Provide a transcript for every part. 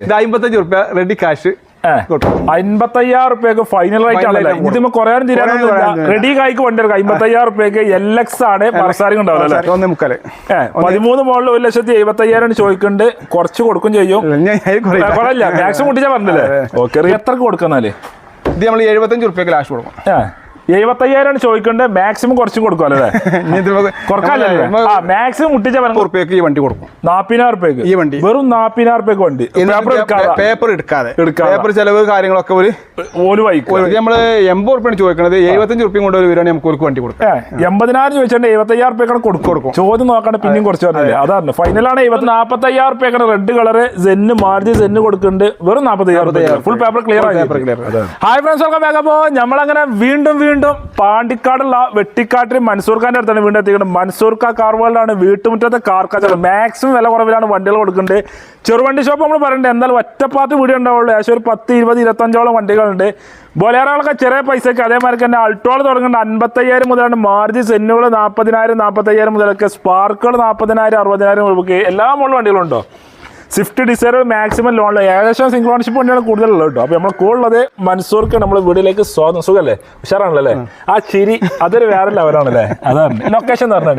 ഇത് അമ്പത്തഞ്ച് റുപ്യ റെഡി കാശ് അമ്പത്തയ്യായിരം റുപ്യക്ക് ഫൈനൽ റേറ്റ് ആണല്ലേ? കുറയാനും തീരാനൊന്നുമില്ല റെഡി കായ്ക്ക് കൊണ്ടുവരും അമ്പത്തയ്യായിരം റുപ്യക്ക് എൽ എക്സ് ആണ് മറസാരി ഉണ്ടാവില്ല പതിമൂന്ന് മോളിൽ ഒരു ലക്ഷത്തി എഴുപത്തയ്യായിരം ചോദിക്കുന്നുണ്ട് കുറച്ച് കൊടുക്കും ചെയ്യും. കുറയില്ല. മാക്സിമം മുട്ടിച്ചാ പറഞ്ഞില്ലേ? ഓക്കെ എത്രക്ക് കൊടുക്കുന്നാൽ? ഇത് നമ്മൾ എഴുപത്തഞ്ച് റുപ്യക്ക് ലാസ്റ്റ് കൊടുക്കും. എഴുപത്തി ചോദിക്കേണ്ടത് മാക്സിമം കുറച്ചും കൊടുക്കുമല്ലോ അല്ലേ? മാക്സിമം മുട്ടിച്ച പറഞ്ഞു റുപ്യക്ക് ഈ വണ്ടി കൊടുക്കും. നാപ്പതിനായിരം റുപ്യക്ക് ഈ വണ്ടി. വെറും നാപ്പതിനായിരം റുപ്യക്ക് വണ്ടി പേപ്പർ എടുക്കാതെ. പേപ്പർ ചെലവ് കാര്യങ്ങളൊക്കെ ഒരു ഓൽ വൈക്ക് നമ്മൾ എൺപത് റുപ്യാണ് ചോദിക്കുന്നത് എഴുപത്തഞ്ച് റുപ്യം കൊണ്ട് ഒരു വരികയാണെങ്കിൽ നമുക്ക് ഒരു വണ്ടി കൊടുക്കാം. എൺപതിനായിരം ചോദിച്ചാൽ എഴുപത്തയ്യായിരം റുപ്യാണ് കൊടുക്കും. കൊടുക്കും. ചോദ്യം നോക്കണ്ട പിന്നെയും കുറച്ച് പറഞ്ഞില്ലേ? അതാണ് ഫൈനലാണ് എഴുപത്തി നാപ്പത്തി അയ്യായിരം റെഡ് കളർ സെന്ന് മാർജി സെന്ന് കൊടുക്കുന്നുണ്ട് വെറും നാപ്പത്തി അയ്യായിരം ഫുൾ പേപ്പർ ക്ലിയർ ആയി. ഹായ് ഫ്രണ്ട്സ് വെൽക്കം ബാക്ക് അപ്പോൾ നമ്മളങ്ങനെ വീണ്ടും വീണ്ടും പാണ്ടിക്കാടുള്ള വെട്ടിക്കാട്ടിൽ മൻസൂർ ഖാന്റെ അടുത്താണ് വീണ്ടും എത്തിക്കുന്നത് മൻസൂർ ഖാ കാർ വേൾഡാണ് വീട്ടുമുറ്റത്തെ കാർ കച്ചവടം മാക്സിമം വില കുറവിലാണ് വണ്ടികൾ കൊടുക്കുന്നുണ്ട്. ചെറുവണ്ടി ഷോപ്പ് നമ്മൾ പറയണ്ടേ. എന്തായാലും ഒറ്റപ്പാത്ത് വീഡിയോ ഉണ്ടാവുള്ളൂ. ഏകദേശം ഒരു പത്ത് ഇരുപത് ഇരുപത്തഞ്ചോളം വണ്ടികളുണ്ട്. ബൊലേറകളൊക്കെ ചെറിയ പൈസയ്ക്ക് അതേമാതിരി തന്നെ അൾട്ടോൾ തുടങ്ങുന്നുണ്ട്. അൻപത്തയ്യായിരം മുതലാണ് മാർജി സെന്നുകൾ നാൽപ്പതിനായിരം നാൽപ്പത്തയ്യായിരം മുതലൊക്കെ സ്പാർക്കുകൾ നാൽപ്പതിനായിരം അറുപതിനായിരം രൂപയ്ക്ക് എല്ലാ മോഡൽ വണ്ടികളുണ്ടോ? സ്വിഫ്റ്റ് ഡിസൈർ മാക്സിമം ലോൺ ഏകദേശം സിംഗ്ലോൺഷിപ്പ് വണ്ടിയാണ് കൂടുതലുള്ളത് കേട്ടോ അപ്പോൾ നമ്മൾ കൂടുതലത് മൻസൂർക്ക് നമ്മൾ വീടിലേക്ക് സ്വാഗതം. സുഖല്ലേ? ഉഷാറാണല്ലോ ആ. ചിരി അതൊരു വേറെ ലെവലാണല്ലേ അതാണ്. ലൊക്കേഷൻ പറഞ്ഞാൽ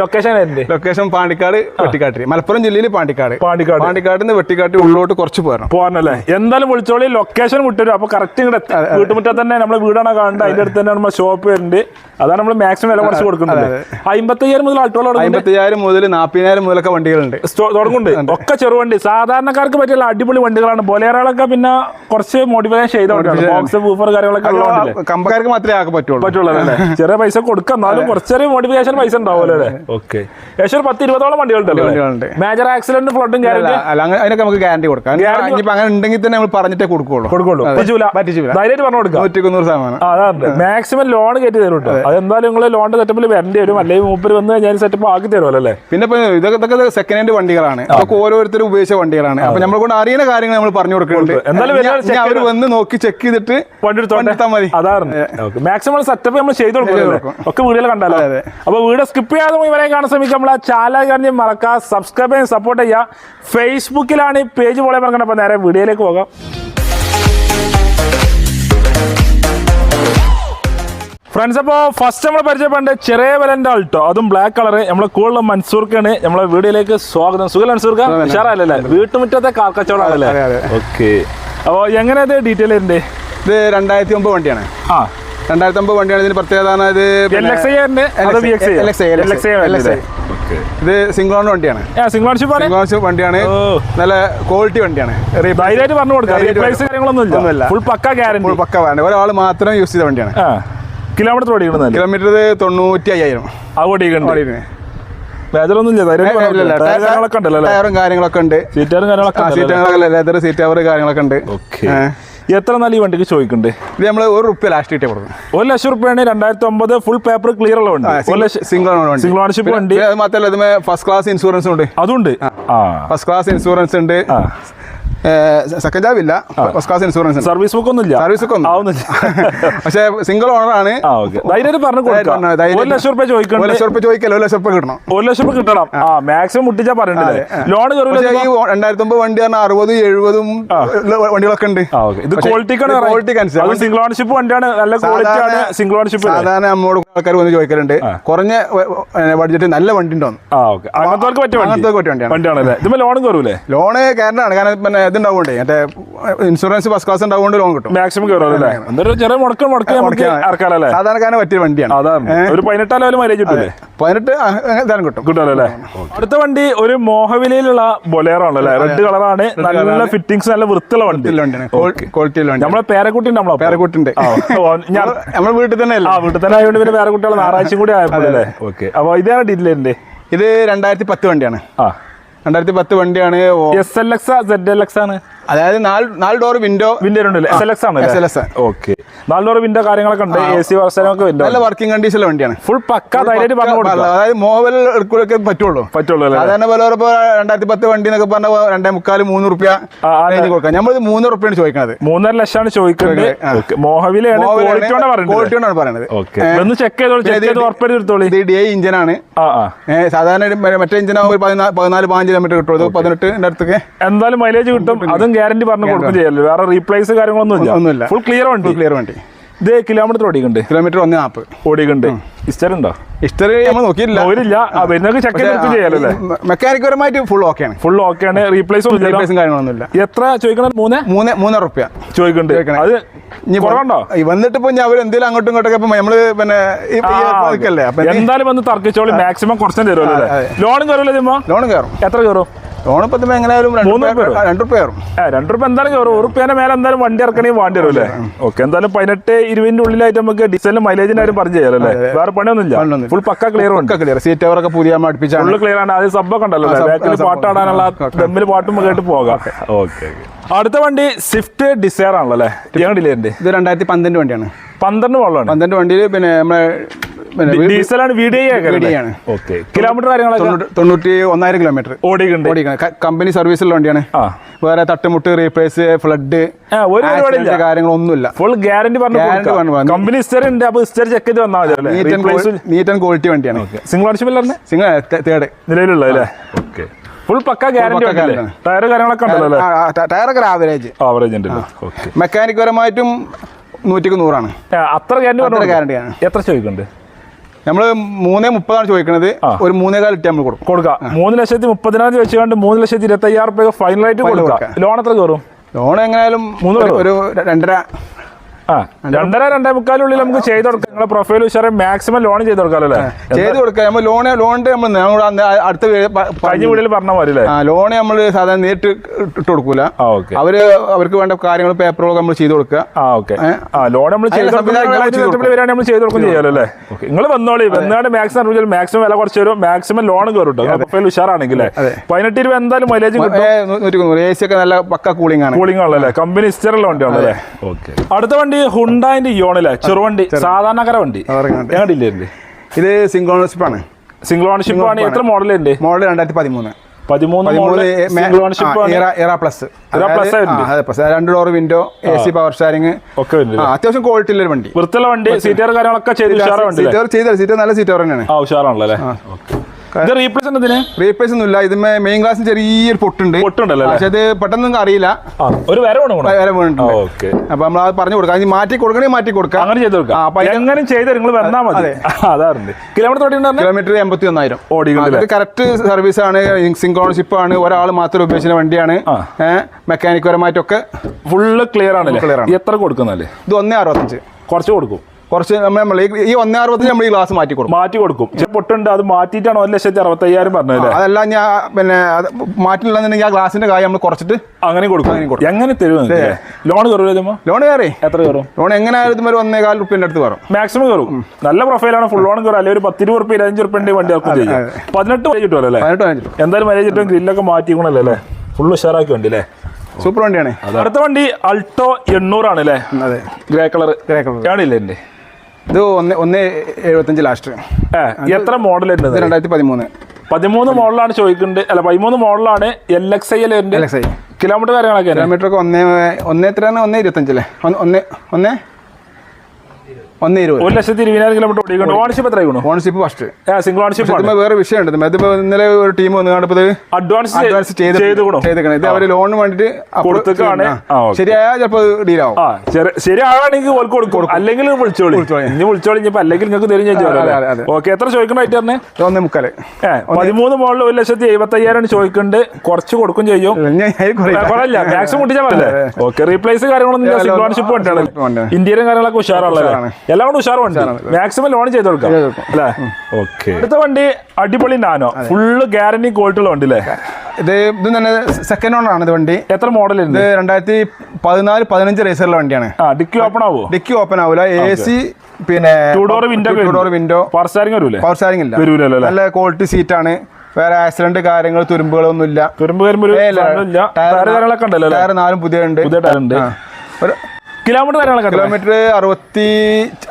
ലൊക്കേഷൻ ലൊക്കേഷൻ പാണ്ടിക്കാട് വെട്ടിക്കാട്ടിരി. മലപ്പുറം ജില്ലയിൽ പാണ്ടിക്കാട്. പാണ്ടിക്കാട്. പാണ്ടിക്കാട് നിന്ന് വെട്ടിക്കാട്ടി ഉള്ളോട്ട് കുറച്ച് പോരണം. പോകാനല്ലേ എന്തായാലും വിളിച്ചോളി ലൊക്കേഷൻ വിട്ടുതരും. അപ്പോൾ കറക്റ്റ് ഇങ്ങോട്ട് വീട്ടുമുറ്റത്ത് തന്നെ നമ്മൾ വീടാണ് കാണുന്നത് അതിന്റെ അടുത്ത് തന്നെ നമ്മുടെ ഷോപ്പ് വരുന്നുണ്ട് അതാണ് നമ്മൾ മാക്സിമം വില കുറച്ച് കൊടുക്കുന്നത്. അമ്പത്തയ്യായിരം മുതൽ അൾട്ടോളം അമ്പത്തയ്യായിരം മുതൽ നാൽപ്പതിനായിരം മുതലൊക്കെ വണ്ടികളുണ്ട്. തുടങ്ങുന്നുണ്ട്. ഒക്കെ ചെറുവണ്ടി. സാധാരണക്കാർക്ക് പറ്റിയ അടിപൊളി വണ്ടികളാണ്. ബൊലേറകളൊക്കെ പിന്നെ കുറച്ച് മോഡിഫിക്കേഷൻ ചെയ്ത ബോക്സ് ബൂഫർ കാര്യങ്ങളൊക്കെ കമ്പക്കാർക്ക് മാത്രമേ ആകെ പറ്റുള്ളൂ. പറ്റുള്ളൂ അല്ലേ ചെറിയ പൈസ കൊടുക്കാം. എന്നാലും കുറച്ച് മോഡിഫിക്കേഷൻ പൈസ ഉണ്ടാവുമല്ലോ അല്ലേ? ഓക്കെ ഏകദേശം ഒരു പത്ത് ഇരുപതോളം വണ്ടികളുണ്ടല്ലോ വണ്ടികളുണ്ട്. മേജർ ആക്സിഡന്റ് ഫ്ലഡും ഗ്യാരണ്ടി അതിനൊക്കെ നമുക്ക് ഗ്യാരണ്ടി കൊടുക്കാം. ഇനിയിപ്പോ അങ്ങനെ ഉണ്ടെങ്കിൽ തന്നെ നമ്മൾ പറഞ്ഞിട്ടേ കൊടുക്കുള്ളൂ. ധൈര്യമായിട്ട് പറഞ്ഞു കൊടുക്കാം. നൂറ്റി നൂറ് ശതമാനം. അതാണ് മാക്സിമം ലോൺ കയറ്റി തരും കേട്ടോ. അതെന്തായാലും നിങ്ങൾ ലോണിന്റെ സെറ്റപ്പിൽ വരേണ്ടി വരും. അല്ലെങ്കിൽ മൂപ്പര് വന്ന് ഞാൻ സെറ്റപ്പ് ആക്കി തരുമല്ലോ അല്ലേ? പിന്നെ ഇതൊക്കെ സെക്കൻഡ് ഹാൻഡ് വണ്ടികളാണ്. അതൊക്കെ ഓരോരുത്തരും ഉപയോഗിച്ച വണ്ടികളാണ്. അപ്പൊ നമ്മളെ കൊണ്ട് അറിയുന്ന കാര്യങ്ങൾ നമ്മൾ പറഞ്ഞു കൊടുക്കുന്നുണ്ട്. അവർ വന്ന് നോക്കി ചെക്ക് ചെയ്തിട്ട് വണ്ടി മതി. മാക്സിമം സെറ്റപ്പ് നമ്മൾ ചെയ്ത് കൊടുക്കും ഒക്കെ വീഡിയോ കണ്ടാലോ. അപ്പൊ വീട് സ്കിപ്പ് ചെയ്യാതെ ഇവരെ കാണാൻ ശ്രമിക്കാം നമ്മളെ ചാനൽ കാര്യം മറക്കുക സബ്സ്ക്രൈബ് ചെയ്യാൻ സപ്പോർട്ട് ചെയ്യുക. ഫേസ്ബുക്കിലാണ് ഈ പേജ് പോലെ മറക്കണം അപ്പൊ നേരെ വീഡിയോയിലേക്ക് പോകാം. ഫ്രണ്ട്സ് അപ്പോൾ ഫസ്റ്റ് നമ്മൾ പരിചയപ്പെടേണ്ട ചെറിയ വിലന്റെ ആൾട്ടോ അതും ബ്ലാക്ക് കളർ നമ്മളെ കൂടുതലും മൻസൂർക്കാണ്. നമ്മളെ വീഡിയോയിലേക്ക് സ്വാഗതം. സുഖം മൻസൂർക്ക ഉഷാറല്ലേ വീട്ടുമുറ്റത്തെ അതെ. ഓക്കെ. അപ്പോൾ എങ്ങനെ ഇത് ഡീറ്റെയിൽ ഉണ്ട് ഇത് രണ്ടായിരത്തി ഒമ്പത് വണ്ടിയാണ്. ആ. രണ്ടായിരത്തി ഒമ്പത് വണ്ടിയാണ്. ഇതിന് പ്രത്യേകത ഇത് സിംഗ്ലോൺ വണ്ടിയാണ്. ആണ്? വണ്ടിയാണ്. നല്ല ക്വാളിറ്റി വണ്ടിയാണ്. ധൈര്യമായിട്ട് പറഞ്ഞു കൊടുക്കാം. ഒന്നുമില്ല. Full pakka guarantee full pakka വേണ്ട ഒരാൾ മാത്രം യൂസ് ചെയ്ത വണ്ടിയാണ്. കിലോമീറ്റർ ഓടിക്കണം കിലോമീറ്റർ തൊണ്ണൂറ്റി അയ്യായിരം ഉണ്ടല്ലോ അല്ലേ? ടയറും കാര്യങ്ങളൊക്കെ ഉണ്ട്. കാര്യങ്ങളൊക്കെ ലെതർ സീറ്റ് കവർ കാര്യങ്ങളൊക്കെ ഉണ്ട്. എത്ര നല്ല ഈ വണ്ടിക്ക് ചോദിക്കുന്നുണ്ട് ഇത് നമ്മൾ ഒരു റുപ്യ ലാസ്റ്റ് കിട്ടിയ കൊടുക്കും ഒരു ലക്ഷം റുപ്യാണ് രണ്ടായിരത്തി ഒമ്പത് ഫുൾ പേപ്പർ ക്ലിയർ ഉള്ള വണ്ടി. സിംഗിൾ സിംഗിൾ ഓണർഷിപ്പ് വണ്ടി. അത് മാത്രമല്ല ഫസ്റ്റ് ക്ലാസ് ഇൻഷുറൻസ് ഉണ്ട്. അതുണ്ട്. ഫസ്റ്റ് ക്ലാസ് ഇൻഷുറൻസ് ഉണ്ട്. സെക്കൻഡ് ജാബ് ഇല്ല first class insurance service book ഒന്നും ഇല്ല. സർവീസ് ബുക്ക് ആവുന്നില്ല. പക്ഷേ സിംഗിൾ ഓണർ ആണ്. ഒരു ലക്ഷം ചോദിക്കണം ഒരു ലക്ഷം രൂപ ചോദിക്കല്ലോ? ഒരു ലക്ഷം രൂപ കിട്ടണം. ഒരു ലക്ഷം രൂപ കിട്ടണം. ആ. മാക്സിമം മുട്ടിച്ചാ പറയണ്ടല്ലേ? ലോൺ ഈ രണ്ടായിരത്തി ഒമ്പത് വണ്ടി പറഞ്ഞാൽ അറുപതും എഴുപതും വണ്ടികളൊക്കെ ഉണ്ട്. ഇത് ക്വാളിറ്റി ക്വാളിറ്റിക്കാണ് quality-ക്ക് അനുസരിച്ച്. സിംഗിൾ ഓണർഷിപ്പ് വണ്ടിയാണ്. നല്ല ക്വാളിറ്റി ആണ് സിംഗിൾ ഓണർഷിപ്പ് സാധാരണ നമ്മോട് ആൾക്കാർ വന്ന് ചോദിക്കലുണ്ട്. കുറഞ്ഞ ബഡ്ജറ്റ് നല്ല വണ്ടി ഉണ്ടോ അങ്ങനത്തെ പറ്റിയ വണ്ടിയാണ്. ലോൺ ലോണും കയറൂലേ? ലോണ് കാരനാണ് കാരണം പിന്നെ ഇതുണ്ടാവുകൊണ്ടേ മറ്റേ ഇൻഷുറൻസ് ഫസ്റ്റ് ക്ലാസ് ഉണ്ടാവുകൊണ്ട് ലോൺ കിട്ടും. മാക്സിമം കയറുമല്ലേ എന്തൊരു ചെറിയ മുടക്കം മുടക്കി. ഇറക്കാലല്ലേ സാധാരണക്കാരന് പറ്റിയ വണ്ടിയാണ്. അതാണ്. ഒരു പതിനെട്ടാം ലെവൽ മൈലേജ് കിട്ടൂലേ? പതിനെട്ട് എന്തായാലും കിട്ടും. കിട്ടുമല്ലോ അല്ലേ? അടുത്ത വണ്ടി ഒരു മോഹവിലയിലുള്ള ബൊലേറോ ആണല്ലേ റെഡ് കളറാണ് നല്ല ഫിറ്റിംഗ്സ് നല്ല വൃത്തിയുള്ള വണ്ടി. ഇതിലുള്ള വണ്ടിയാണ്. ക്വാളിറ്റി വണ്ടി നമ്മളെ പേരക്കുട്ടി നമ്മളെ ഞാൻ നമ്മുടെ വീട്ടിൽ തന്നെ ആ അല്ലേ വീട്ടിൽ തന്നെ ആയതുകൊണ്ട് പിന്നെ വേറെ കുട്ടികൾ ഞായറാഴ്ചയും കൂടി ആയപ്പോഴല്ലേ ഓക്കെ അപ്പൊ ഇതാണ് ഡീറ്റെയിലിന്റെ ഇത് രണ്ടായിരത്തി പത്ത് വണ്ടിയാണ്. ആ. രണ്ടായിരത്തി പത്ത് വണ്ടിയാണ് എസ് എൽ എക്സ് ആണ്. അതായത് നാല് നാല് ഡോർ വിൻഡോ വിൻഡോ ഉണ്ടല്ലേ എസ് എൽ എക്സ് ആണ്. ഓക്കെ നാല് ഡോർ വിൻഡോ കാര്യങ്ങളൊക്കെ ഉണ്ട് എ സി വർഷനൊക്കെ വിൻഡോ നല്ല വർക്കിംഗ് കണ്ടീഷനിലെ വണ്ടിയാണ്. ഫുൾ പക്ക ധൈര്യമായിട്ട് പറഞ്ഞു അതായത് മോബൈൽ എടുക്കുകയൊക്കെ പറ്റുള്ളൂ. പറ്റുള്ളൂ സാധാരണ പോലെ ഇപ്പോൾ രണ്ടായിരത്തി പത്ത് വണ്ടി എന്നൊക്കെ പറഞ്ഞ രണ്ടേ മുക്കാൽ മൂന്ന് റുപ്യ കൊടുക്കാം നമ്മൾ മൂന്ന് റുപ്യാണ് ചോദിക്കുന്നത് മൂന്നര ലക്ഷമാണ് ചോദിക്കുന്നത്. മോഹവിലാണ് ക്വാളിറ്റി പറയുന്നത് ഒന്ന് ചെക്ക് ചെയ്തോളൂ ഉറപ്പായിട്ട് എടുത്തോളി. ഇത് ഡി ഐ ഇഞ്ചിനാണ് സാധാരണ മറ്റേ ഇഞ്ചിനാകുമ്പോൾ പതിനാല് പതിനഞ്ച് കിലോമീറ്റർ കിട്ടുള്ളൂ. പതിനെട്ട് പതിനെട്ടിന്റെ അടുത്തൊക്കെ എന്തായാലും മൈലേജ് കിട്ടും. അതും ഗ്യാരണ്ടി പറഞ്ഞ് കൊടുക്കും ചെയ്യല്ലോ? വേറെ റീപ്ലേസ് കാര്യങ്ങളൊന്നും ഒന്നുമില്ല. ഫുൾ ക്ലിയർ വണ്ടി? ക്ലിയർ വണ്ടി. ഇത് കിലോമീറ്റർ ഓടിക്കുന്നുണ്ട് കിലോമീറ്റർ ഒന്ന് നാപ്പ് ഓടിക്കുന്നുണ്ട് ഹിസ്റ്ററി ഉണ്ടോ? ഹിസ്റ്ററി നമ്മൾ നോക്കിയില്ല ഓരില്ല ആ വരുന്നൊക്കെ ചെക്ക് ചെയ്ത് ചെയ്യാലോ അല്ലേ? മെക്കാനിക് പരമായിട്ട് ഫുൾ ഓക്കെയാണ് ഫുൾ ഓക്കെ ആണ്. റീപ്ലേസ്. റീപ്ലേസും കാര്യങ്ങളൊന്നുമില്ല എത്ര ചോദിക്കണം മൂന്ന്? മൂന്ന് മൂന്നര റുപ്യ ചോദിക്കുന്നുണ്ട് അത് വന്നിട്ട് ഇപ്പൊ അവർ എന്തെങ്കിലും അങ്ങോട്ടും ഇങ്ങോട്ടൊക്കെ നമ്മൾ പിന്നെ എന്തായാലും വന്ന് തർക്കിച്ചോളി. മാക്സിമം കുറച്ചും തരുമല്ലോ. ലോണും കയറുമല്ലോ ലോൺ കയറും എത്ര കയറും എങ്ങനെയായാലും രണ്ട് രണ്ട് റുപ്യ എന്തായാലും ഒരു മേലെ എന്തായാലും വണ്ടി ഇറക്കണേ വേണ്ടി വരും അല്ലേ? ഓക്കെ എന്തായാലും പതിനെട്ട് ഇരുപതിന്റെ ഉള്ളിലായിട്ട് നമുക്ക് ഡീസലിന് മൈലേജിന്റെ കാര്യം പറഞ്ഞു ചെയ്യാലോ അല്ലേ? വേറെ പണിയൊന്നുമില്ല. ഫുൾ പക്ക ക്ലിയർ ഉണ്ട്. ക്ലിയർ സീറ്റ് കവറൊക്കെ പുതിയ അടുപ്പിച്ചാണ്. ഫുൾ ക്ലിയർ ആണ്. അത് സബ്ബൊക്കെ ഉണ്ടല്ലോ ബാക്കിൽ പാട്ടാടാനുള്ള പാട്ടും കേട്ട് പോകാം. ഓക്കെ. അടുത്ത വണ്ടി സ്വിഫ്റ്റ് ഡിസയർ ആണല്ലോ അല്ലേ? ഇത് രണ്ടായിരത്തി പന്ത്രണ്ട് വണ്ടിയാണ്. പന്ത്രണ്ട് മോഡലാണ് പന്ത്രണ്ട് വണ്ടിയിൽ പിന്നെ നമ്മളെ ഡീസലാണ് വി ഡി ആണ്. കിലോമീറ്റർ കാര്യങ്ങളൊക്കെ? തൊണ്ണൂറ്റി- ഒന്നായിരം കിലോമീറ്റർ. ഓടിക്കുന്നുണ്ട് ഓടിക്കുന്നത് കമ്പനി സർവീസുള്ള വണ്ടിയാണ്. വേറെ തട്ടുമുട്ട് റീപ്ലേസ് ഫ്ലഡ് ഒരു പരിപാടിയില്ല. കാര്യങ്ങളൊന്നുമില്ല. ഫുൾ ഗ്യാരണ്ടി പറഞ്ഞു. കമ്പനി ഹിസ്റ്ററി ഉണ്ട്. അപ്പൊ ഹിസ്റ്ററി ചെക്ക് ചെയ്ത് വന്നാൽ മതി നീറ്റ് ആൻഡ് ക്വാളിറ്റി വണ്ടിയാണ്. സിംഗിൾ ഓൺഷിപ്പ് അല്ലേ സിംഗിൾ തേർഡ് നിലവിലുള്ള അല്ലേ? Okay full pakka guarantee tyre കാര്യങ്ങളൊക്കെ ഉണ്ടല്ലോ ടയറൊക്കെ ആവറേജ് ആവറേജ് ഉണ്ടല്ലോ? മെക്കാനിക് പരമായിട്ടും നൂറ്റിക്ക് നൂറാണ്. അത്ര ഗ്യാരണ്ടി ഗ്യാരണ്ടിയാണ് എത്ര ചോദിക്കുന്നുണ്ട്? നമ്മൾ മൂന്നേ മുപ്പതാണ് ചോദിക്കുന്നത് ഒരു മൂന്നേ കാൽ ഇട്ട് നമ്മൾ കൊടുക്കും. കൊടുക്കാം. മൂന്ന് ലക്ഷത്തി മുപ്പതിനായിരം വെച്ചുകൊണ്ട് മൂന്ന് ലക്ഷത്തി ഇരുപത്തി അയ്യായിരം രൂപ ഫൈനലായിട്ട് കൊടുക്കുക കൊടുക്കാം. കൊടുക്കാം. ലോൺ എത്ര കയറും? ലോൺ എങ്ങനെയാലും മൂന്ന് ഒരു- രണ്ടര രണ്ടര രണ്ടേ മുക്കാലുള്ളിൽ നമുക്ക് ചെയ്ത് കൊടുക്കാം. നിങ്ങളെ പ്രൊഫൈൽ ഉഷാറെ മാക്സിമം ലോൺ ചെയ്ത് കൊടുക്കാം അല്ലേ? ചെയ്ത് കൊടുക്കാം. നമ്മൾ ലോൺ ലോണിന്റെ നമ്മൾ അടുത്ത പഴഞ്ഞ കഴിഞ്ഞ. വീട്ടിൽ പറഞ്ഞ പോലെ ലോൺ നമ്മൾ സാധാരണ നേരിട്ട് ഇട്ട് കൊടുക്കൂല. അവർ അവർക്ക് വേണ്ട കാര്യങ്ങൾ പേപ്പറുകളൊക്കെ നമ്മൾ ചെയ്ത് കൊടുക്കുക. ആ ഓക്കെ. ആ ലോൺ നമ്മൾ നമ്മൾ ചെയ്ത് കൊടുക്കും ചെയ്യാലോ അല്ലേ? ഓക്കെ നിങ്ങൾ വന്നോളി. വന്നാണ്ട് മാക്സിമം മാക്സിമം വില കുറച്ച് തരും മാക്സിമം ലോൺ കയറും പ്രൊഫൈൽ ഉഷാറാണെങ്കിൽ. പതിനെട്ട് രൂപ എന്തായാലും മൈലേജ് കിട്ടും. എ സി ഒക്കെ നല്ല പക്ക കൂളിംഗ് ആണ്. കൂളിംഗ് ആണല്ലേ കമ്പനി ഹിസ്റ്ററുള്ള വണ്ടിയാണല്ലേ? ഓക്കെ. അടുത്ത വണ്ടി ഹുണ്ടായിന്റെ യോണിലെ ചെറുവണ്ടി സാധാരണക്കാര വണ്ടി. ഇത്? സിംഗിൾ ഓണർഷിപ്പ് ആണ്. സിംഗിൾ ഓണർഷിപ്പ് ആണ്. എത്ര മോഡൽ ഉണ്ട് മോഡൽ രണ്ടായിരത്തി പതിമൂന്ന് രണ്ട് door window A C power steering ഒക്കെ അത്യാവശ്യം ക്വാളിറ്റി ഉള്ള ഒരു വണ്ടി വൃത്തിയുള്ള വണ്ടി സീറ്റർ കാര്യങ്ങളൊക്കെ ചെയ്ത്? സീറ്റർ ചെയ്ത സീറ്റർ നല്ല സീറ്റർ തന്നെയാണ്. ഉഷാറാണല്ലോ അല്ലേ? ഇത് റീപ്ലേസ് ഇതിന്? റീപ്ലേസ് ഒന്നും ഇല്ല ഇതിന് മെയിൻ ഗ്ലാസിന് ചെറിയൊരു പൊട്ടുണ്ട്. പൊട്ടുണ്ടല്ലോ? പക്ഷെ അത് പെട്ടെന്ന് അറിയില്ല. ഒരു വര വീണിട്ടുണ്ട് ഓക്കെ. അപ്പൊ നമ്മൾ അത് പറഞ്ഞു കൊടുക്കാം. മാറ്റി കൊടുക്കണേ മാറ്റി കൊടുക്കാം. അങ്ങനെ ചെയ്ത് കൊടുക്കാം. അപ്പൊ ചെയ്ത് നിങ്ങൾ വന്നാൽ മതി. അതാറുണ്ട്. കിലോമീറ്റർ കിലോമീറ്റർ എൺപത്തി ഒന്നായിരം ഓടിക്കുന്നില്ല കറക്റ്റ് സർവീസ് ആണ്. സിങ്കോൺഷിപ്പ് ആണ്. ഒരാൾ മാത്രം ഉപയോഗിക്കുന്ന വണ്ടിയാണ്. മെക്കാനിക് പരമായിട്ടൊക്കെ ഫുള്ള് ക്ലിയർ ആണ് ക്ലിയർ ആണ്. എത്ര കൊടുക്കുന്നല്ലേ? ഇത് ഒന്നേ അറുപത്തഞ്ച്. കുറച്ച് കൊടുക്കും. കുറച്ച് നമ്മൾ ഈ- ഒന്നേ അറുപത്തഞ്ച് നമ്മൾ ഈ ഗ്ലാസ് മാറ്റി കൊടുക്കും. മാറ്റി കൊടുക്കും. പൊട്ടുണ്ട് അത് മാറ്റിയിട്ടാണ് ഒരു ലക്ഷത്തി അറുപത്തി അയ്യായിരം പറഞ്ഞത് അതല്ല ഞാൻ പിന്നെ മാറ്റില്ലെന്നുണ്ടെങ്കിൽ ആ ഗ്ലാസിന്റെ കാര്യം നമ്മൾ കുറച്ചിട്ട് അങ്ങനെ കൊടുക്കും. അങ്ങനെ കൊടുക്കും. എങ്ങനെ തരും ലോൺ കയറുമോ ലോൺ കയറി. എത്ര കയറും? ലോൺ എങ്ങനെ ആയാലും ഒരു ഒന്നേകാൽ റുപ്യന്റെ അടുത്ത് കയറും. മാക്സിമം കയറും. നല്ല പ്രൊഫൈലാണ് ഫുൾ ലോൺ കയറും. അല്ലെങ്കിൽ ഒരു പത്ത് ഇരുപത് റുപ്യ ഇരുപത്തഞ്ച് റുപ്യന്റെ വണ്ടി ആക്കും ചെയ്യും. പതിനെട്ട് മൈലേജ് കിട്ടുമല്ലോ അല്ലേ? എന്തായാലും മൈലേജ് കിട്ടും. ഗ്രില്ലൊക്കെ മാറ്റിക്കണല്ലോ അല്ലേ? ഫുൾ ഉഷാറാക്കി വണ്ടി അല്ലേ? സൂപ്പർ വണ്ടിയാണ്. അടുത്ത വണ്ടി അൾട്ടോ എണ്ണൂറാണ് അല്ലേ? ഗ്രേ കളർ ഗ്രേ കളർ കാണില്ലേ എന്റെ ഇത് ഒന്ന് ഒന്ന് എഴുപത്തഞ്ച് ലാസ്റ്റ് എത്ര മോഡൽ ഉണ്ട് രണ്ടായിരത്തി പതിമൂന്ന് പതിമൂന്ന് മോഡലാണ് ചോദിക്കുന്നത് അല്ല പതിമൂന്ന് മോഡലാണ് L X I L X I kilometre കാര്യങ്ങളൊക്കെ കിലോമീറ്റർ ഒക്കെ ഒന്നേ ഒന്നേ എത്രയാണ്? ഒന്നേ ഇരുപത്തഞ്ചല്ലേ ഒന്ന് ഒന്ന്? ഒന്നേ ഇരുപത്. ഒരു ലക്ഷത്തി ഇരുപതിനായിരം കിലോമീറ്റർ ഓടിക്കുന്നുണ്ട് ഓണർഷിപ്പ് എത്ര ആയിക്കണു ഓൺഷിപ്പ് ഫസ്റ്റ് സിംഗിൾ ഓണർഷിപ്പ് ഇതിപ്പോ വേറെ വിഷയമുണ്ട് ഇതിപ്പോ ഇന്നലെ ഒരു ടീം വന്ന് കണ്ടപ്പോൾ അഡ്വാൻസ് അഡ്വാൻസ് ചെയ്തേക്കണം ഇത് അവർ ലോണിന് വേണ്ടിട്ട് കൊടുത്തേക്കാണ്. ശരിയായാൽ ചിലപ്പോൾ ഡീലാവും ശരിയാണെങ്കിൽ ഓൾക്ക് കൊടുക്കും. അല്ലെങ്കിൽ വിളിച്ചോളി. ഇനി വിളിച്ചോളി ഇനിയിപ്പോ അല്ലെങ്കിൽ നിങ്ങൾക്ക് തരും അതെ. ഓക്കെ എത്ര ചോദിക്കണം ആയിട്ട് പറഞ്ഞേ ഒന്ന് മുക്കാൽ. പതിമൂന്ന് മോളിൽ ഒരു ലക്ഷത്തി എഴുപത്തി അയ്യായിരം ചോദിക്കുന്നുണ്ട് കുറച്ച് കൊടുക്കും ചെയ്യും. കുറല്ല മാക്സിമം മുട്ടിച്ചാൽ പറയല്ലേ ഓക്കെ റീപ്ലേസ് കാര്യങ്ങളൊന്നും സിംഗിൾ ഓണർഷിപ്പ്. ഇന്ത്യയിലും കാര്യങ്ങളൊക്കെ ഉഷാറുള്ളതാണ്. എല്ലാം കൊണ്ട് വണ്ടി. മാക്സിമം ലോൺ ചെയ്ത് കൊടുക്കാം. അല്ലേ? ഓക്കെ അടുത്ത വണ്ടി അടിപൊളി നാനോ. ഫുള്ള് ഗ്യാരണ്ടി ക്വാളിറ്റി ഉള്ള വണ്ടി അല്ലേ? ഇത് ഇത് തന്നെ സെക്കൻഡ് ഓണർ ആണ് ഇത് വണ്ടി. എത്ര മോഡൽ ഇത് രണ്ടായിരത്തി പതിനാല് പതിനഞ്ച് റേസറുള്ള വണ്ടിയാണ്. ഡിക്കി ഓപ്പൺ ആവോ? ഡിക്കി ഓപ്പൺ ആവില്ല എ സി പിന്നെ two door window two door window power steering വരൂലേ? പവർ സ്റ്റാരിംഗ് ഇല്ല. നല്ല ക്വാളിറ്റി സീറ്റ് ആണ്. വേറെ ആക്സിഡന്റ് കാര്യങ്ങൾ തുരുമ്പുകളൊന്നും ഇല്ല. തുരുമ്പ് കാര്യങ്ങളൊക്കെ ഉണ്ടല്ലോ ടയർ നാലും പുതിയ ഉണ്ട്. പുതിയ ടയർ ഉണ്ട് കിലോമീറ്റർ കാര്യങ്ങളൊക്കെ. കിലോമീറ്റർ അറുപത്തി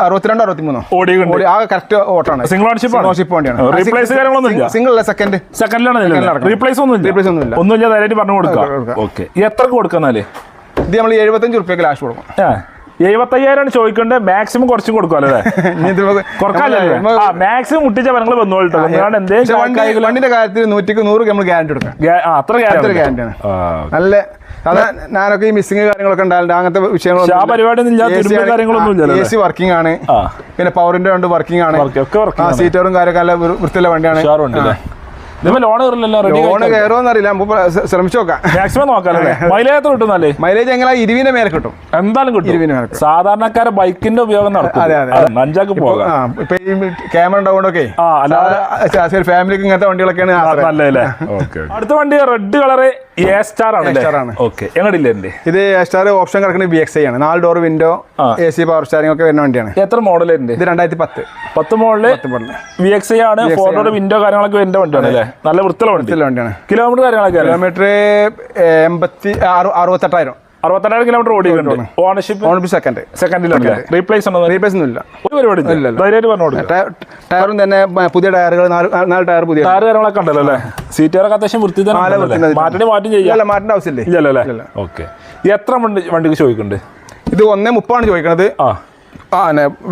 അറുപത്തിരണ്ട് അറുപത്തിമൂന്നോ? ഓടിയുണ്ട് ഓടി ആ കറക്റ്റ് ഓട്ടാണ് സിംഗിൾ ഓൺഷിപ്പ് ആണ്? ഓണർഷിപ്പ് വണ്ടിയാണ്. റീപ്ലേസ് കാര്യങ്ങളൊന്നും ഇല്ല. സിംഗിൾ അല്ല സെക്കൻഡ് സെക്കൻഡിലാണ് നടക്കണം. റീപ്ലേസ് ഒന്നും ഇല്ല ഒന്നും ഒന്നുമില്ല. ഒന്നുമില്ല ധൈര്യമായിട്ട് പറഞ്ഞു കൊടുക്കാം കൊടുക്കാം. ഓക്കെ. എത്ര കൊടുക്കുന്നാലേ ഇത് നമ്മൾ എഴുപത്തഞ്ച് റുപ്യക്ക് ലാസ്റ്റ് കൊടുക്കും ഏ എഴുപത്തയ്യായിരം ചോദിക്കേണ്ടത് മാക്സിമം കുറച്ച് കൊടുക്കുമല്ലോ കുറക്കാല്ലേ? ആ മാക്സിമം മുട്ടിച്ച പരങ്ങൾ വന്നോളട്ടോ വണ്ടിന്റെ കാര്യത്തിൽ നൂറ്റിക്ക് നൂറ് നമ്മൾ ഗ്യാരണ്ടി കൊടുക്കാം അത്ര അത്ര കാര്യം നല്ല അതാ ഞാനൊക്കെ ഈ മിസ്സിംഗ് കാര്യങ്ങളൊക്കെ ഉണ്ടാവില്ല അങ്ങനത്തെ വിഷയങ്ങളൊന്നും എ സി വർക്കിംഗ് ആണ്. പിന്നെ പവറിന്റെ രണ്ട് വർക്കിംഗ് ആണ്. ആണ്. സീറ്ററും കാര്യമൊക്കെ നല്ല വൃത്തിയുള്ള വണ്ടിയാണ്. ലോൺ ശ്രമിച്ചു നോക്കാം മാക്സിമം നോക്കാല്ലേ മൈലേജ് എത്ര മൈലേജ് ഇരുവിന്റെ മേലെ കിട്ടും. എന്തായാലും കിട്ടും. സാധാരണക്കാരെ ബൈക്കിന്റെ ഉപയോഗം നടക്കും. അഞ്ചാക്ക് പോകാം. ക്യാമറ ഉണ്ടാവുകൊണ്ടൊക്കെ ഫാമിലിക്ക് ഇങ്ങനത്തെ വണ്ടികളൊക്കെയാണ് അടുത്ത വണ്ടി റെഡ് കളറ് എ സ്റ്റാർ ആണ് A ആണ്. ഓക്കെ എങ്ങടില്ലേ എന്റെ ഇത് സ്റ്റാർ ഓപ്ഷൻ കിടക്കുന്നത് ബി എക്സ് ഐ ആണ്. നാല് door window. A C power steering ഒക്കെ വരുന്ന വണ്ടിയാണ്. എത്ര മോഡൽ ഇത് രണ്ടായിരത്തി പത്ത് പത്ത് മോഡൽ ബി എക്സ് ഐ ആണ്. ഫോർ ഡോർ വിൻഡോ കാര്യങ്ങളൊക്കെ വരുന്ന വണ്ടിയാണ് അല്ലേ? നല്ല വൃത്തിയുള്ള വണ്ടിയാണ്. കിലോമീറ്റർ കാര്യങ്ങളൊക്കെ കിലോമീറ്റർ എൺപത്തി അറുപത്തെട്ടായിരം. അറുപത്തെണ്ണായിരം കിലോമീറ്റർ ഓടിയിട്ടുണ്ട്. ഓണർഷിപ്പ് ഓണർഷിപ്പ് സെക്കൻഡ് സെക്കൻഡിലാണ് റീപ്ലേസ് ഉണ്ടോ റീപ്ലേസ് ഒന്നും ഇല്ല ഒരു പരിപാടി ഇല്ല. ധൈര്യമായിട്ട് പറഞ്ഞു ടയറും തന്നെ പുതിയ ടയറുകൾ നാല് ടയർ പുതിയ. ടയർ കാര്യങ്ങളൊക്കെ ഉണ്ടല്ലോ അല്ലേ? സീറ്റുകാരൊക്കെ അത്യാവശ്യം വൃത്തി തന്നെ? മാറ്റണി മാറ്റം ചെയ്യാം. മാറ്റേണ്ട ആവശ്യമില്ല? ഇല്ലല്ലോ അല്ലേ? ഓക്കെ എത്ര വണ്ടി വണ്ടിക്ക് ചോദിക്കുന്നുണ്ട്? ഇത് ഒന്നേ മുപ്പാണ് ചോദിക്കണത്. ആ.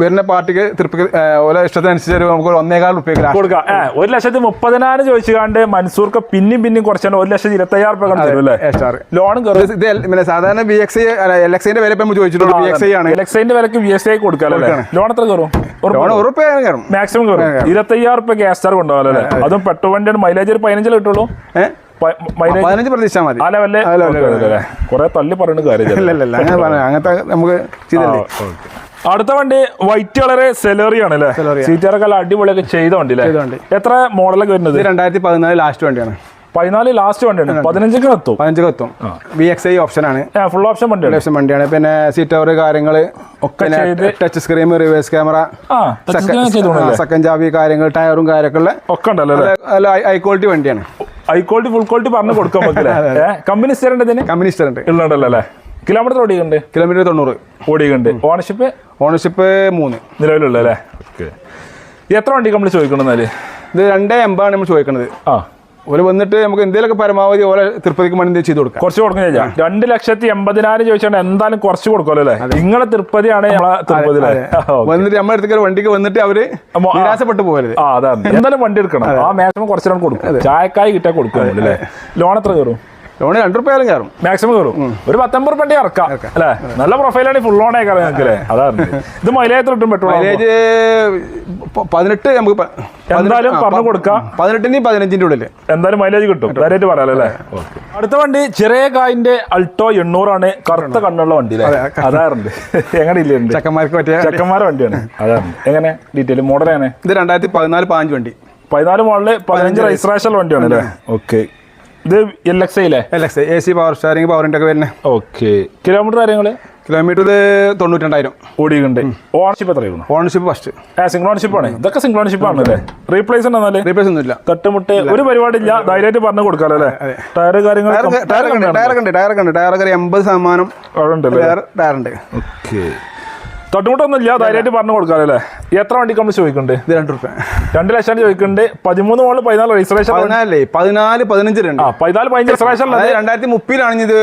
വരുന്ന പാർട്ടിക്ക് തൃപ്തി ഓരോ ഇഷ്ടത്തിനനുസരിച്ച് നമുക്ക് ഒന്നേകാൽ ലാസ്റ്റ്. കൊടുക്കാം. ഒരു ലക്ഷത്തി മുപ്പതിനായിരം ചോദിച്ചു കാണ്ട് മൻസൂർക്ക് പിന്നെയും പിന്നെയും കുറച്ചാണ് ഒരു ലക്ഷത്തി ഇരുപത്തയ്യായിരം റുപ്യ. ലോണും കയറും. ഇത് സാധാരണ ബി എക്സ് എൽ എക്സിന്റെ വില ഇപ്പം ചോദിച്ചിട്ടുണ്ട് ചോദിച്ചിട്ടുള്ളൂ. ബി എക്സ് ആണ്. എലക്സൈന്റെ വിലക്ക് ബി എസ് ഐ കൊടുക്കാം ലോൺ എത്ര കയറും? ലോൺ റുപ്യ മാക്സിമം കയറും. ഇരുപത്തയ്യായിരം രൂപ ഗ്യാസ് സ്റ്റാർ കൊണ്ടുപോകാം അല്ലേ? അതും പെട്രോൾ മൈലേജ് ഒരു പതിനഞ്ചിൽ കിട്ടുള്ളൂ? പതിനഞ്ച് പ്രതീക്ഷ മതി. കുറെ തള്ളി പറയുന്ന കാര്യം അങ്ങനത്തെ നമുക്ക് ചെയ്തല്ലേ? അടുത്ത വണ്ടി വൈറ്റ് കളറ് സെലറി ആണ് അല്ലേ. സീറ്ററൊക്കെ അടിപൊളിയൊക്കെ ചെയ്ത വണ്ടി അല്ലേ എത്ര മോഡലൊക്കെ വരുന്നത്? രണ്ടായിരത്തി പതിനാല് ലാസ്റ്റ് വണ്ടിയാണ്. പതിനാല് ലാസ്റ്റ് വണ്ടിയാണ്. പതിനഞ്ചൊക്കെ എത്തും? പതിനഞ്ച് എത്തും. വി എക്സ് ഐ ഓപ്ഷൻ ആണ്. ഫുൾ ഓപ്ഷൻ വണ്ടിയാണ്. വണ്ടിയാണ്. പിന്നെ സീറ്റ് കവർ കാര്യങ്ങൾ ഒക്കെ touch screen reverse camera second ചാവി കാര്യങ്ങൾ ടയറും കാര്യമൊക്കെ ഒക്കെ ഉണ്ടല്ലോ ഹൈ ക്വാളിറ്റി വണ്ടിയാണ്. ഹൈ ക്വാളിറ്റി ഫുൾ ക്വാളിറ്റി പറഞ്ഞു കൊടുക്കാൻ പറ്റില്ല കമ്പനി സ്റ്റാർ ഉണ്ട് കമ്പനി സ്റ്റാർ ഉണ്ട്. ഉള്ളുണ്ടല്ലോ അല്ലേ കിലോമീറ്റർ ഓടിയുണ്ട് കിലോമീറ്റർ തൊണ്ണൂറ്. ഓടിയുണ്ട് ഓണർഷിപ്പ്? ഓണർഷിപ്പ് മൂന്ന്. നിലവിലുള്ള അല്ലേ? ഓക്കെ. എത്ര വണ്ടി കമ്പനി ചോദിക്കണമെന്നാൽ ഇത് രണ്ടേ എൺപതാണ് നമ്മൾ ചോദിക്കുന്നത് ആ. ഒരു വന്നിട്ട് നമുക്ക് എന്തെങ്കിലുമൊക്കെ പരമാവധി ഓരോ തിരുപ്പതിക്ക് വേണ്ടി ചെയ്ത് കൊടുക്കാം. കുറച്ച് കൊടുക്കുന്ന ചോദിച്ചാൽ രണ്ട് ലക്ഷത്തി എൺപതിനായിരം ചോദിച്ചാൽ എന്തായാലും കുറച്ച് കൊടുക്കുമല്ലോ അല്ലേ? നിങ്ങളെ തിരുപ്പതിയാണ് നമ്മളെ തിരുപ്പതി. വന്നിട്ട് നമ്മുടെ അടുത്തേക്ക് വണ്ടിക്ക് വന്നിട്ട് അവർ നിരാശപ്പെട്ട് പോകരുത്. ആ അതാണ്. എന്തായാലും വണ്ടി എടുക്കണം. ആ മാക്സിമം കുറച്ചിടം കൊടുക്കും. ചായക്കായി കിട്ടാൻ കൊടുക്കുന്നുണ്ട് അല്ലേ? ലോൺ എത്ര കയറും? ലോണ് രണ്ട് റുപ്യാലും കയറും. മാക്സിമം കയറും. ഒരു പത്തൊമ്പത് റുപ്യ ഇറക്കാം. അല്ലേ? നല്ല പ്രൊഫൈലാണ് ഫുൾ ലോൺ ആയി നിങ്ങൾക്ക് അല്ലേ? അതാണ് ഇത് മൈലേജ് കിട്ടും പെട്രോൾ മൈലേജ് പതിനെട്ട് നമുക്ക് എന്തായാലും പറഞ്ഞു കൊടുക്കാം. പതിനെട്ടിന്റെയും പതിനഞ്ചിന്റെ ഉള്ളിൽ. എന്തായാലും മൈലേജ് കിട്ടും. ഡയറക്റ്റ് പറയാം അല്ലേ? അടുത്ത വണ്ടി ചെറിയ കായിന്റെ അൾട്ടോ എണ്ണൂറാണ് കറുത്ത കണ്ണുള്ള വണ്ടി അല്ലേ? അതാറുണ്ട് എങ്ങനെ ഇല്ല ചക്കന്മാർക്ക് പറ്റിയ ചെക്കന്മാരെ വണ്ടിയാണ്. അതാണ് എങ്ങനെ? ഡീറ്റെയിൽ മോഡലാണ് ഇത് രണ്ടായിരത്തി പതിനാല് പാഞ്ച് വണ്ടി. പതിനാല് മോഡൽ പതിനഞ്ച് രജിസ്ട്രേഷൻ വണ്ടിയാണ് അല്ലേ? ഓക്കെ ഇത് L X ഐയിലെ L X A C power steering പവറിന്റെ ഒക്കെ വരുന്നത് ഓക്കെ കിലോമീറ്റർ കാര്യങ്ങൾ കിലോമീറ്റർ ഇത് തൊണ്ണൂറ്റിരണ്ടായിരം. ഓടിയിട്ടുണ്ട്. ഓണർഷിപ്പ് എത്രയാണ് ഓണർഷിപ്പ് ഫസ്റ്റ് സിംഗിൾ ഓണർഷിപ്പ് ആണ്. ഇതൊക്കെ സിംഗിൾ ഓണർഷിപ്പ് ആണ് അല്ലേ റീപ്ലേസ് ഉണ്ടെന്നാൽ റീപ്ലേസ് ഒന്നുമില്ല. തട്ടുമുട്ട്. ഒരു പരിപാടി ഇല്ല. ധൈര്യമായിട്ട് പറഞ്ഞു കൊടുക്കാമല്ലോ അല്ലേ? ടയർ കാര്യങ്ങൾ ടയർ കണ്ട് ടയർ കണ്ട് ടയർ കണ്ട് ടയറൊക്കെ എൺപത് ശതമാനം ടയർ ടയർ ഉണ്ട്. ഓക്കെ തൊട്ടുമുട്ടൊന്നും ഇല്ല. ധൈര്യമായിട്ട് പറഞ്ഞു കൊടുക്കാമല്ലോ അല്ലേ? എത്ര വണ്ടിക്ക് നമ്മൾ ചോദിക്കുന്നുണ്ട്? ഇത് രണ്ട് റുപ്യ രണ്ട് ലക്ഷം ചോദിക്കുന്നുണ്ട്. പതിമൂന്ന് മോളിൽ പതിനാല് രജിസ്ട്രേഷൻ പതിനാലേ പതിനാല് രണ്ട് ആ പതിനാല് പതിനഞ്ച് രജിസ്ട്രേഷൻ രണ്ടായിരത്തി മുപ്പതിലാണ് ഇത്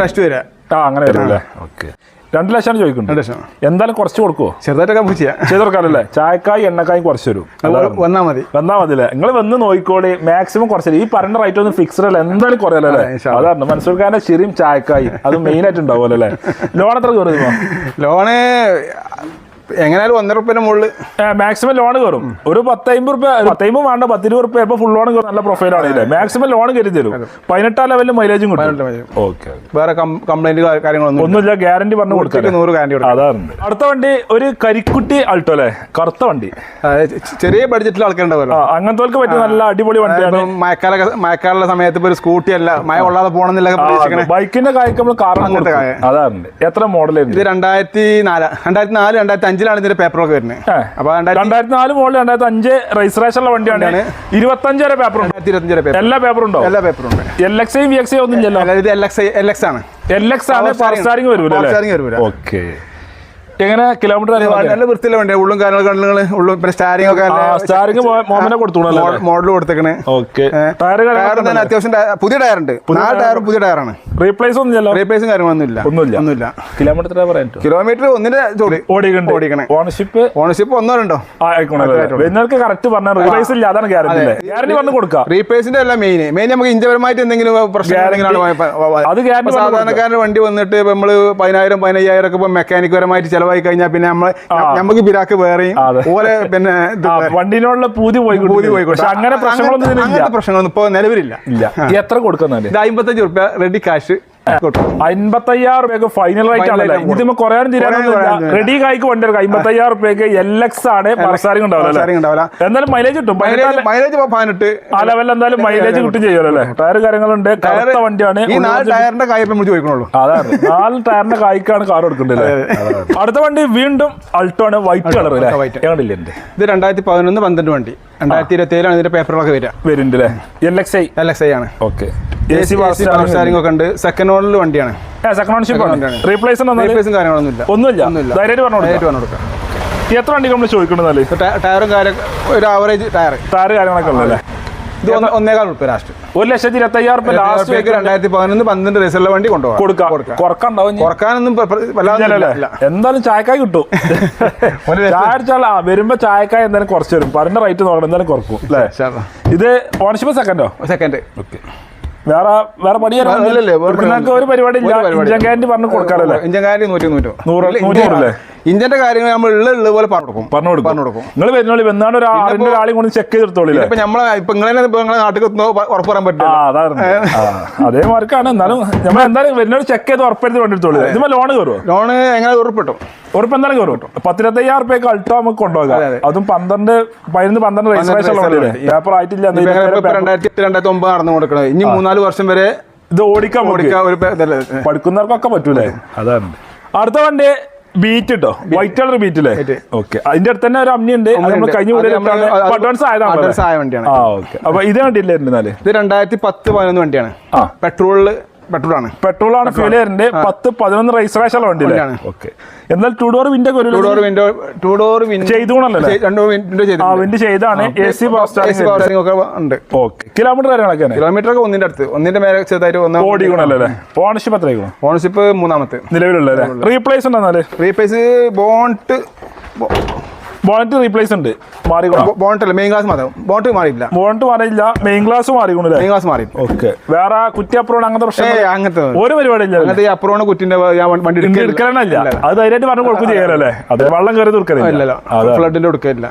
ടെസ്റ്റ് വരിക. ആ അങ്ങനെ അല്ലേ? ഓക്കെ. രണ്ട് ലക്ഷം ചോദിക്കുന്നുണ്ട്. രണ്ട് ലക്ഷം. എന്തായാലും കുറച്ച് കൊടുക്കുവോ? ചെറുതായിട്ടൊക്കെ നമുക്ക് ചെയ്യാം. ചെയ്ത് കൊടുക്കാറല്ലേ ചായക്കായി എണ്ണക്കായും കുറച്ച് തരും. വന്നാ വന്നാൽ മതി. വന്നാ മതില്ലേ നിങ്ങൾ വന്ന് നോക്കിക്കോളി. മാക്സിമം കുറച്ച് ഈ പറഞ്ഞ റേറ്റ് ഒന്നും ഫിക്സ്ഡ് അല്ല എന്തായാലും കുറയല്ലോ അല്ലേ? അല്ലാ. അതാണ്. മൻസൂർഖാന്റെ ശരിയും ചായക്കായി. അത് മെയിൻ ആയിട്ട് ഉണ്ടാവുമല്ലോ അല്ലേ? ലോൺ എത്ര കയറുമോ ലോണ് എങ്ങനെയാലും ഒന്നര റുപ്യന്റെ മുകളിൽ മാക്സിമം ലോൺ കയറും ഒരു പത്തമ്പത് റുപ്യ പത്തമ്പത് വേണ്ട പത്തിരുപത് റുപ്യ ഇപ്പൊ ഫുൾ ലോൺ കയറും നല്ല പ്രൊഫൈലാണ് ഇല്ലേ? മാക്സിമം ലോൺ കയറി തരും. പതിനെട്ടാം ലെവലിൽ മൈലേജും കിട്ടും. ഓക്കെ വേറെ കംപ്ലൈന്റ് കാര്യങ്ങളൊന്നും ഒന്നുമില്ല ഗ്യാരണ്ടി പറഞ്ഞു കൊടുക്കാം നൂറ്റിക്ക് നൂറ് ഗ്യാരണ്ടി അതാണ്. അടുത്ത വണ്ടി ഒരു കരിക്കുട്ടി അൾട്ടോ അല്ലേ? കറുത്ത വണ്ടി. ചെറിയ ബഡ്ജറ്റിൽ ആൾക്കാരുണ്ടാവുമല്ലോ. അങ്ങനത്തെ പറ്റിയ നല്ല അടിപൊളി വണ്ടിയാണ്. മഴക്കാല മഴക്കാലുള്ള സമയത്ത് ഇപ്പൊ ഒരു സ്കൂട്ടി അല്ല മഴ കൊള്ളാതെ പോകണമെന്നില്ല ബൈക്കിന്റെ കാര്യം നമ്മൾ അങ്ങനത്തെ അതാണ്. എത്ര മോഡൽ ഇത് രണ്ടായിരത്തി നാല് രണ്ടായിരത്തി നാല് രണ്ടായിരത്തി അഞ്ചിലാണ് ഇതിന്റെ പേപ്പറൊക്കെ വരുന്നത്. അപ്പൊ രണ്ടായിരത്തി നാല് മുകളിൽ രണ്ടായിരത്തി അഞ്ച് രജിസ്ട്രേഷൻ ഉള്ള വണ്ടിയാണ്. ഇരുപത്തഞ്ച് വരെ പേപ്പർ ഉണ്ട്. പേപ്പർ എല്ലാ പേപ്പറും ഉണ്ടോ എല്ലാ പേപ്പറും ഉണ്ട്. L X I V X I ഒന്നും ഇല്ലല്ലോ. എൽ എക്സ് ആണ്. എൽ എക്സ് ആണ് പവർ steering. വരൂല. ഓക്കെ എങ്ങനെ കിലോമീറ്റർ നല്ല ഉള്ളും ഉള്ളും പിന്നെ ഒക്കെ മോമനെ മോഡൽ കൊടുത്തേക്കണ്. ഓക്കെ. ടയർ ടയർ തന്നെ അത്യാവശ്യം പുതിയ ടയർ ഉണ്ട് ടയർ പുതിയ ടയറാണ്. റീപ്ലേസ് ഒന്നും ഇല്ലല്ലോ റീപ്ലേസും കാര്യങ്ങളൊന്നും ഇല്ല. ഒന്നുമില്ല. ഒന്നുമില്ല. കിലോമീറ്റർ പറയാൻ കിലോമീറ്റർ ഒന്നിന്റെ ഓടിക്കണ്ട് ഓടിക്കണേ. ഓണർഷിപ്പ് ഓണർഷിപ്പ് ഒന്നോ രണ്ടോ? നിങ്ങൾക്ക് കറക്റ്റ് പറഞ്ഞ റീപ്ലേസ് ഇല്ല അതാണ് ഗ്യാരണ്ടി ഗ്യാരണ്ടി പറഞ്ഞു കൊടുക്കാം. റീപ്ലേസിന്റെ അല്ല മെയിൻ മെയിൻ നമുക്ക് ഇഞ്ചപരമായിട്ട് എന്തെങ്കിലും പ്രശ്നം അത് വണ്ടി വന്നിട്ട് നമ്മൾ പതിനായിരം പതിനയ്യായിരം ഒക്കെ ഇപ്പൊ മെക്കാനിക് പരമായിട്ട് ചെലവായി കഴിഞ്ഞാൽ പിന്നെ നമ്മളെ നമുക്ക് പിരാക്ക് വേറെയും. ഓലെ പിന്നെ വണ്ടിനുള്ള പൂതി പോയി പൂതി പോയിക്കോട്ടെ. അങ്ങനെ പ്രശ്നങ്ങളൊന്നും അങ്ങനത്തെ പ്രശ്നങ്ങളൊന്നും ഇപ്പൊ നിലവിലില്ല. ഇല്ല. എത്ര കൊടുക്കുന്നുണ്ട്? ഇത് അമ്പത്തഞ്ച് റുപ്യ റെഡി കാശ് കൊടുക്കും. രൂപയ്ക്ക് ഫൈനൽ റേറ്റ് ആണല്ലേ ഇതിപ്പോ കുറയാനും തീരാനൊന്നുമില്ല റെഡി കായ്ക്ക് വണ്ടി എടുക്കാം അമ്പത്തയ്യായിരം രൂപയ്ക്ക് എൽ എക്സ് ആണ് പർസാരിങ് ഉണ്ടാവില്ല എന്തായാലും മൈലേജ് കിട്ടും. മൈലേജ് പതിനെട്ട് ആ ലെവലിൽ എന്തായാലും മൈലേജ് കിട്ടും ചെയ്യുമല്ലോ ടയർ കാര്യങ്ങളുണ്ട്. കറുത്ത വണ്ടിയാണ്. ടയറിന്റെ കാര്യം നമ്മൾ ചോദിക്കണുള്ളൂ. അതാണ്. നാല് ടയറിന്റെ കായ്ക്കാണ് കാർ എടുക്കേണ്ടത് അടുത്ത വണ്ടി വീണ്ടും അൾട്ടോ ആണ്. White colour white. ഇത് രണ്ടായിരത്തി പതിനൊന്ന് പന്ത്രണ്ട് വണ്ടി. രണ്ടായിരത്തി ഇരുപത്തി ഏഴിലാണ് ഇതിന്റെ പേപ്പറുകളൊക്കെ വരിക വരുന്നുണ്ട് L X I L X I ആണ്. ഓക്കെ എ സി ഒക്കെ ഉണ്ട്. സെക്കൻഡ് ഓണിൽ വണ്ടിയാണ്. സെക്കൻഡ് ഓൺഷിപ്പ് ആണ്. വണ്ടിയാണ്. റീപ്ലേസ് റീപ്ലേസും കാര്യങ്ങളൊന്നും ഇല്ല ഒന്നുമില്ല. ഒന്നുമില്ല. ധൈര്യമായിട്ട് പറഞ്ഞു കൊടുക്കാം. പറഞ്ഞു കൊടുക്കാം എത്ര വണ്ടി നമ്മൾ ചോദിക്കുന്നത് ടയറും കാര്യം ഒരു ആവറേജ് ടയർ. ടയർ കാര്യങ്ങളൊക്കെ ഉള്ളല്ലേ ഒന്നേകാൽ ഉറുപ്പ് ലാസ്റ്റ് ഒരു ലക്ഷത്തി ഇരുപത്തി അയ്യായിരം ലാസ്റ്റ് രണ്ടായിരത്തി പതിനൊന്ന് പന്ത്രണ്ട് റിസൾട്ട് വണ്ടി കൊണ്ടുപോകാം കൊടുക്കാം. കുറക്കാനൊന്നും എന്തായാലും ചായക്കായ കിട്ടും. ചായ അടിച്ചാൽ വരുമ്പോ ചായക്കായ എന്തായാലും കുറച്ച് വരും. പറഞ്ഞ റേറ്റ് നോക്കണം എന്തായാലും കുറക്കും. അല്ലേ? ഇത് ഓണർഷിപ്പ് സെക്കൻഡോ സെക്കൻഡ് വേറെ വേറെ വേറെ കൊടുക്കുന്നവർക്ക് ഒരു പരിപാടി ഇല്ല പറഞ്ഞു കൊടുക്കാറല്ലേ? ഇഞ്ചങ്കാരി നൂറ്റി നൂറ്റോ. നൂറ് നൂറ്റി നൂറല്ലേ? ഇഞ്ചന്റെ കാര്യങ്ങൾ നമ്മൾ ഉള്ള ഉള്ള പോലെ പറഞ്ഞു കൊടുക്കും. പറഞ്ഞു കൊടുക്കും. പറഞ്ഞു കൊടുക്കും. നിങ്ങൾ വരുന്നോളി വന്നാണ് ഒരു ആറിന്റെ ഒരാളെയും കൊണ്ട് ചെക്ക് ചെയ്തെടുത്തോളില്ലേ ഇപ്പൊ നമ്മളെ ഇപ്പൊ നിങ്ങളെ നിങ്ങളെ നാട്ടിൽ എത്തുന്നോ ഉറപ്പ് പറയാൻ പറ്റില്ല അതേ മാർക്കാണ്. എന്നാലും നമ്മൾ എന്തായാലും വരുന്നോട് ചെക്ക് ചെയ്ത് ഉറപ്പെടുത്തി കൊണ്ടിരുത്തോളൂ ഇതുമ്പോൾ ലോൺ കയറുമോ ലോണ് എങ്ങനെ ഉറപ്പിട്ടു. ഉറപ്പ് എന്തായാലും കയറും പത്തിരുപത്തയ്യായിരം റുപ്യക്ക് അൾട്ടോ നമുക്ക് കൊണ്ടുപോകാം. അതെ. പന്ത്രണ്ട് പതിനൊന്ന് പന്ത്രണ്ട് രജിസ്ട്രേഷൻ പേപ്പർ ആയിട്ടില്ല. രണ്ടായിരത്തി രണ്ടായിരത്തി ഒമ്പത് നടന്നു കൊടുക്കണത് ഇനി മൂന്നാൽ വർഷം വരെ ഇത് ഓടിക്കാൻ. പഠിക്കുന്നവർക്കൊക്കെ പറ്റൂലേ? അതാണ് അടുത്ത വണ്ടി. ബീറ്റ് കേട്ടോ വൈറ്റ് കളർ ബീറ്റ് അല്ലേ ഓക്കെ അതിന്റെ അടുത്ത് തന്നെ ഒരു അമ്മി ഉണ്ട്. നമ്മൾ കഴിഞ്ഞ അഡ്വാൻസ് ആയതാണ് advance ആയ വണ്ടിയാണ്. അപ്പൊ ഇത് കണ്ടില്ലേ എന്നാൽ ഇത് രണ്ടായിരത്തി പത്ത് പതിനൊന്ന് വണ്ടിയാണ്. പെട്രോളിൽ പെട്രോൾ ആണ് പെട്രോൾ ആണ് ഫ്യൂൽ വരുന്നത് പത്ത് പതിനൊന്ന് രജിസ്ട്രേഷൻ ഉള്ള വണ്ടി വണ്ടിയാണ്. ഓക്കെ. എന്നാൽ two door window two door window two door window ചെയ്തുകൊണ്ടല്ലേ രണ്ട് വിൻഡോ ചെയ്ത് ആ വിൻഡ് ചെയ്താണ്. എ സി പവർ സ്റ്റാറിംഗ് ഒക്കെ ഉണ്ട്. ഓക്കെ. കിലോമീറ്റർ കാര്യങ്ങളൊക്കെ കിലോമീറ്റർ ഒക്കെ ഒന്നിന്റെ അടുത്ത്. ഒന്നിന്റെ മേലെ ചെറുതായിട്ട് ഒന്ന് ഓടിക്കണല്ലേ ഓണർഷിപ്പ് എത്രയായിരിക്കും? ഓണർഷിപ്പ് മൂന്നാമത്തെ. നിലവിലുള്ള റീപ്ലേസ് ഉണ്ടെന്നാൽ റീപ്ലേസ് ബോണ്ട് ബോണറ്റ് റീപ്ലേസ് ഉണ്ട്. മാറി ബോണ്ട് മെയിൻ ക്ലാസ് മാത്രം. ബോണറ്റ് മാറിയില്ല ബോണറ്റ് മാറിയില്ല മെയിൻ ക്ലാസ് മാറിക്കൊണ്ട് മെയിൻ ക്ലാസ് മാറി. ഓക്കെ വേറെ കുറ്റി അപ്രോൺ അങ്ങനത്തെ പ്രശ്നം ഏ അങ്ങനത്തെ ഒരു പരിപാടി ഇല്ല അങ്ങനത്തെ അപ്രോണ് കുറ്റിന്റെ ഞാൻ വണ്ടി എടുക്കാനല്ല എടുക്കലല്ല അത് ധൈര്യമായിട്ട് പറഞ്ഞു കൊടുക്കും ചെയ്യാനല്ലേ അത്. വെള്ളം കയറി തീർക്കലില്ല. ഫ്ലഡിന്റെ കൊടുക്കില്ല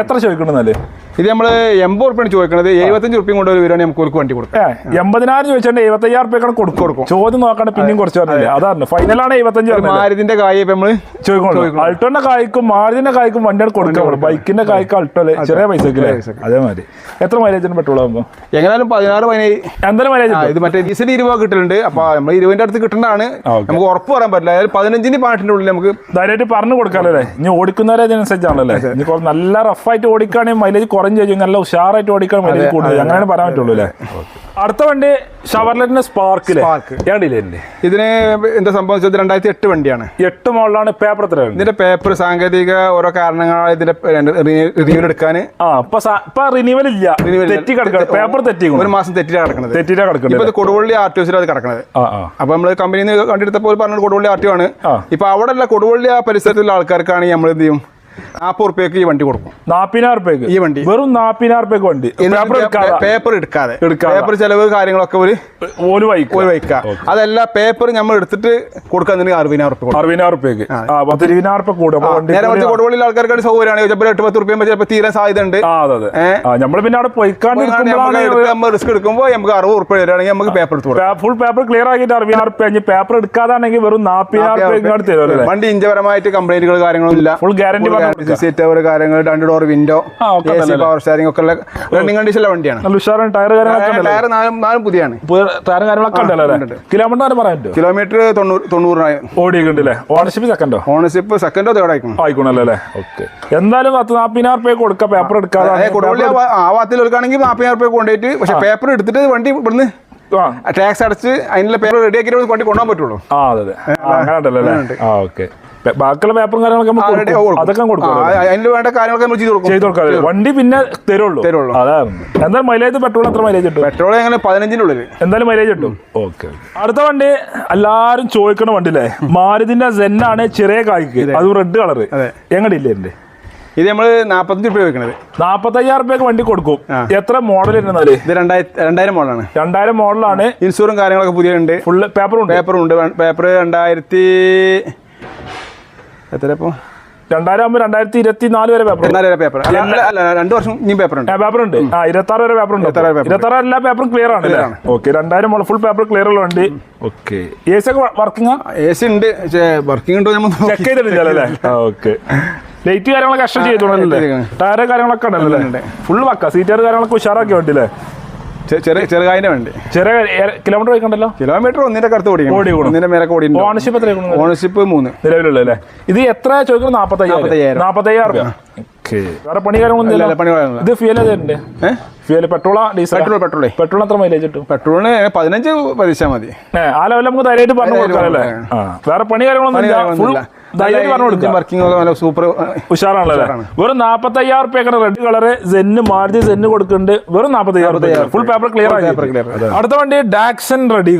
എത്ര ചോദിക്കണമെന്നല്ലേ ഇത് നമ്മൾ എൺപത് ഉറുപ്പിയാണ് ചോദിക്കുന്നത് എഴുപത്തഞ്ച് ഉറുപ്പിയും കൊണ്ട് ഒരു വരുവാണെങ്കിൽ നമുക്ക് ഒരു വണ്ടി കൊടുക്കാം. എൺപതിനായിരം ചോദിച്ചാൽ എഴുപത്തയ്യായിരം ഉറുപ്പിയാണ് കൊടുക്കും. കൊടുക്കും. ചോദ്യം നോക്കാണ്ട് പിന്നെയും കുറച്ച് പറഞ്ഞില്ല? അതാണ് ഫൈനലാണ് എഴുപത്തഞ്ച് മാരുതിന്റെ കായ നമ്മൾ ചോദിക്കണല്ലോ അൾട്ടോന്റെ കായ്ക്കും മാരുതിന്റെ കായ്ക്കും വണ്ടിയാണ് കൊടുക്കുന്നത് ബൈക്കിന്റെ കായ്ക്ക് അൾട്ടോ ചെറിയ പൈസക്ക് അതേമാതിരി. എത്ര മൈലേജിന് പെട്രോൾ ആകുമ്പോ എങ്ങനെയാലും പതിനാറ് പതിനേഴ്. എന്തായാലും മൈലേജ് ഇത് മറ്റേ ഡീസൽ ഇരുപത് കിട്ടലുണ്ട്. അപ്പൊ നമ്മൾ ഇരുപതിന്റെ അടുത്ത് കിട്ടുന്നതാണ് നമുക്ക് ഉറപ്പ് പറയാൻ പറ്റില്ല. അതായത് പതിനഞ്ചിന് പാട്ടിന്റെ ഉള്ളിൽ നമുക്ക് ധൈര്യമായിട്ട് പറഞ്ഞു കൊടുക്കാമല്ലേ ഇനി ഓടിക്കുന്നവരെ അതിനനുസരിച്ചാണല്ലേ ഇനി നല്ല റഫായിട്ട് ഓടിക്കുകയാണെങ്കിൽ മൈലേജ് കുറഞ്ഞു കഴിഞ്ഞാൽ നല്ല ഉഷാറായിട്ട് ഓടിക്കാൻ വേണ്ടി കൂടുതൽ. അങ്ങനെയാണ് പറയാൻ പറ്റുള്ളൂ അല്ലേ? അടുത്ത വണ്ടി ഷവർലെറ്റിന്റെ സ്പാർക്ക് ഇതിന് എന്താ സംഭവിച്ചത് രണ്ടായിരത്തി എട്ട് വണ്ടിയാണ്. എട്ട് മോളിലാണ് പേപ്പർ ഇതിന്റെ പേപ്പർ സാങ്കേതിക ഓരോ കാരണങ്ങളാൽ ഇതിന്റെ റിന്യൂവൽ എടുക്കാൻ റിന്യൂവൽ ഇല്ല. തെറ്റി പേപ്പർ തെറ്റി ഒരു മാസം തെറ്റിട്ടാണ് കിടക്കുന്നത് തെറ്റിട്ടാ ഇപ്പൊ ഇത് കൊടുവള്ളി ആർ ടി ഒസിലാണ് കിടക്കുന്നത് അപ്പൊ നമ്മൾ കമ്പനിയിൽ നിന്ന് കണ്ടെടുത്തപ്പോൾ പറഞ്ഞത് കൊടുവള്ളി ആർ ടി ആണ്. ഇപ്പൊ അവിടെ അല്ല കൊടുവള്ളി ആ പരിസരത്തുള്ള ആൾക്കാർക്കാണ് നമ്മൾ എന്ത് ചെയ്യും? നാൽപ്പത് റുപ്യക്ക് ഈ വണ്ടി കൊടുക്കും. നാപ്പതിനായിരം റുപ്യക്ക്? ഈ വണ്ടി. വെറും നാപ്പതിനായിരം റുപ്യക്ക് വണ്ടി. പേപ്പർ എടുക്കാതെ? പേപ്പർ ചെലവ് കാര്യങ്ങളൊക്കെ ഒരു ഓൽ വൈക്ക് ഒരു വൈക്ക അതല്ല പേപ്പർ നമ്മൾ എടുത്തിട്ട് കൊടുക്കാൻ അറുപതിനായിരം റുപ്യ അറുപതിനായിരം റുപ്യക്ക്? ആ. പത്ത് ഇരുപതിനായിരം റുപ്യ കൂടും. കൊടുവള്ളിയിൽ ആൾക്കാർക്ക് സൗകര്യമാണ്. ചിലപ്പോൾ എട്ട് പത്ത് റുപ്യ ചിലപ്പോൾ തീരാൻ സാധ്യത ഉണ്ട് നമ്മൾ പിന്നെ അവിടെ പോയിക്കാണ്ട് നമ്മൾ റിസ്ക് എടുക്കുമ്പോൾ നമുക്ക് അറുപത് റുപ്യ വരികയാണെങ്കിൽ നമുക്ക് പേപ്പർ എടുത്ത് ഫുൾ പേപ്പർ ക്ലിയർ ആക്കിയിട്ട് അറുപതിനായിരം റുപ്യ. പേപ്പർ എടുക്കാതാണെങ്കിൽ വെറും നാപ്പതിനായിരം റുപ്യ വണ്ടി ഇഞ്ചപരമായിട്ട് കംപ്ലൈന്റുകൾ കാര്യങ്ങളൊന്നും ഇല്ല. ഫുൾ ഗ്യാരണ്ടി സീറ്റ് കാര്യങ്ങൾ രണ്ട് ഡോർ വിൻഡോ പവർ സ്റ്റാരിംഗ് ഒക്കെ റണ്ണിങ് കണ്ടീഷൻ വണ്ടിയാണ്. നല്ല ഉഷാറാണ്. ടയർ കാര്യങ്ങളൊക്കെ ടയർ നാലും നാലും പുതിയാണ്. ടയർ കാര്യങ്ങളൊക്കെ ഉണ്ടല്ലോ കിലോമീറ്റർ പറയാൻ കിലോമീറ്റർ തൊണ്ണൂറ് തൊണ്ണൂറിനായി. ഓടിയിട്ടുണ്ടല്ലേ ഓണർഷിപ്പ് സെക്കൻഡോ ഓണർഷിപ്പ് സെക്കൻഡോ തേർഡ് ആയിക്കണം. ആയിക്കോണല്ലോ അല്ലേ? ഓക്കെ എന്തായാലും പത്ത് നാപ്പതിനായിരം റുപ്യ കൊടുക്കാം പേപ്പർ എടുക്കാതെ ആ എടുക്കുകയാണെങ്കിൽ നാൽപ്പതിനായിരം റുപ്യ കൊണ്ടുപോയിട്ട് പക്ഷെ പേപ്പർ എടുത്തിട്ട് വണ്ടി ഇവിടുന്ന് ടാക്സ് അടച്ച് അതിനുള്ള പേപ്പർ റെഡി ആക്കിയിട്ട് വണ്ടി കൊണ്ടുപോകാൻ പറ്റുള്ളൂ. ആ അതെ അതെ. ആ, അങ്ങനെ ഉണ്ടല്ലോ അല്ലേ? ആ ഓക്കെ ബാക്കിയുള്ള പേപ്പറും കാര്യങ്ങളൊക്കെ നമ്മൾ. അതൊക്കെ കൊടുക്കും. അതിന് വേണ്ട കാര്യങ്ങളൊക്കെ നമ്മൾ ചെയ്ത് കൊടുക്കും. ചെയ്ത് കൊടുക്കാം. വണ്ടി പിന്നെ തരുള്ളൂ. തരുള്ളൂ. അതാണ് എന്തായാലും മൈലേജ് പെട്രോൾ എത്ര മൈലേജ് കിട്ടും പെട്രോൾ എങ്ങനെ പതിനഞ്ചിന്റെ ഉള്ളിൽ എന്തായാലും മൈലേജ് കിട്ടും ഓക്കെ അടുത്ത വണ്ടി എല്ലാരും ചോദിക്കണ വണ്ടി അല്ലേ മാരുതിന്റെ സെന്നാണ് ചെറിയ കായ്ക്ക്. അത്. റെഡ് കളർ എങ്ങനെ എങ്ങനെയില്ലേ എന്റെ ഇത് നമ്മൾ നാപ്പത്തഞ്ച് രൂപ വെക്കണത്. നാപ്പത്തയ്യായിരം രൂപയ്ക്ക് വണ്ടി കൊടുക്കും. എത്ര മോഡൽ ഇരുന്നാൽ ഇത് രണ്ടായിരം മോഡലാണ് രണ്ടായിരം മോഡലാണ് ഇൻഷുറും കാര്യങ്ങളൊക്കെ പുതിയ ഉണ്ട് ഫുള്ള് പേപ്പറും ഉണ്ട്. പേപ്പറും ഉണ്ട്. പേപ്പർ രണ്ടായിരത്തി എത്ര ഇപ്പോൾ രണ്ടായിരം ആകുമ്പോൾ രണ്ടായിരത്തി ഇരുപത്തി നാല് വരെ പേപ്പർ അല്ല രണ്ട് വർഷം ഇനിയും പേപ്പർ ഉണ്ട്. പേപ്പർ ഉണ്ട്. ആ ഇരുപത്തി ആറ് വരെ പേപ്പർ ഉണ്ട്. ഇരുപത്താറ് വരെ paper ഇരുപത്തി ആറ് എല്ലാ പേപ്പറും ക്ലിയർ ആണ് ഓക്കെ രണ്ടായിരം ഫുൾ പേപ്പർ ക്ലിയർ ഉള്ള വണ്ടി. ഓക്കെ എ സി ഒക്കെ വർക്കിംഗ് എ സി ഉണ്ട്. വർക്കിംഗ് ഉണ്ടോ നമ്മൾ ചെക്ക് ഓക്കെ ലൈറ്റ് കാര്യങ്ങളൊക്കെ എക്സ്ട്രാ ചെയ്തോളല്ലേ ടയർ കാര്യങ്ങളൊക്കെ ഉണ്ടല്ലോ ഫുൾ വക്ക. സീറ്റർ കാര്യങ്ങളൊക്കെ ഉഷാറാക്കി വണ്ടില്ലേ ചെറിയ ചെറുകായന്റെ വണ്ടി. ചെറിയ കിലോമീറ്റർ ഓടിക്കണ്ടല്ലോ? കിലോമീറ്റർ ഒന്നിന്റെ അടുത്ത് ഓടി ഓടി. ഒന്നിന്റെ മേലെ ഓടി ഓണർഷിപ്പ് എത്ര ഓണർഷിപ്പ് മൂന്ന്. നിലവിലുള്ള അല്ലേ? ഇത് എത്ര ചോദിക്കുന്നത് നാപ്പത്തയ്യായിരം. നാപ്പത്തയ്യായിരം. വേറെ പണി കാര്യങ്ങളൊന്നും അല്ല ഇല്ല അല്ല പണി ഇത് ഫ്യൂൽ ഏതുണ്ട് ഫ്യൂൽ പെട്രോളാ ഡീസൽ പെട്രോൾ പെട്രോളേ പെട്രോൾ എത്ര മൈലേജ് കിട്ടും? പെട്രോളിന് പതിനഞ്ച് പതിച്ചാൽ മതി. ആ ലെവലിൽ നമുക്ക് ധൈര്യമായിട്ട് പറഞ്ഞു കൊടുക്കാനല്ലേ. വേറെ പണി കാര്യങ്ങളൊന്നും ഇല്ല. ധൈര്യമായിട്ട് പറഞ്ഞു കൊടുക്കാം. വർക്കിംഗ് സൂപ്പർ ഉഷാറാണല്ലേ? വെറും റുപ്യക്കാണ് red colour Zen Maruti Zen കൊടുക്കുന്നുണ്ട്. വെറും ഫുൾ പേപ്പർ ക്ലിയർ ആയി അടുത്ത വണ്ടി ഡാക്സൺ റെഡി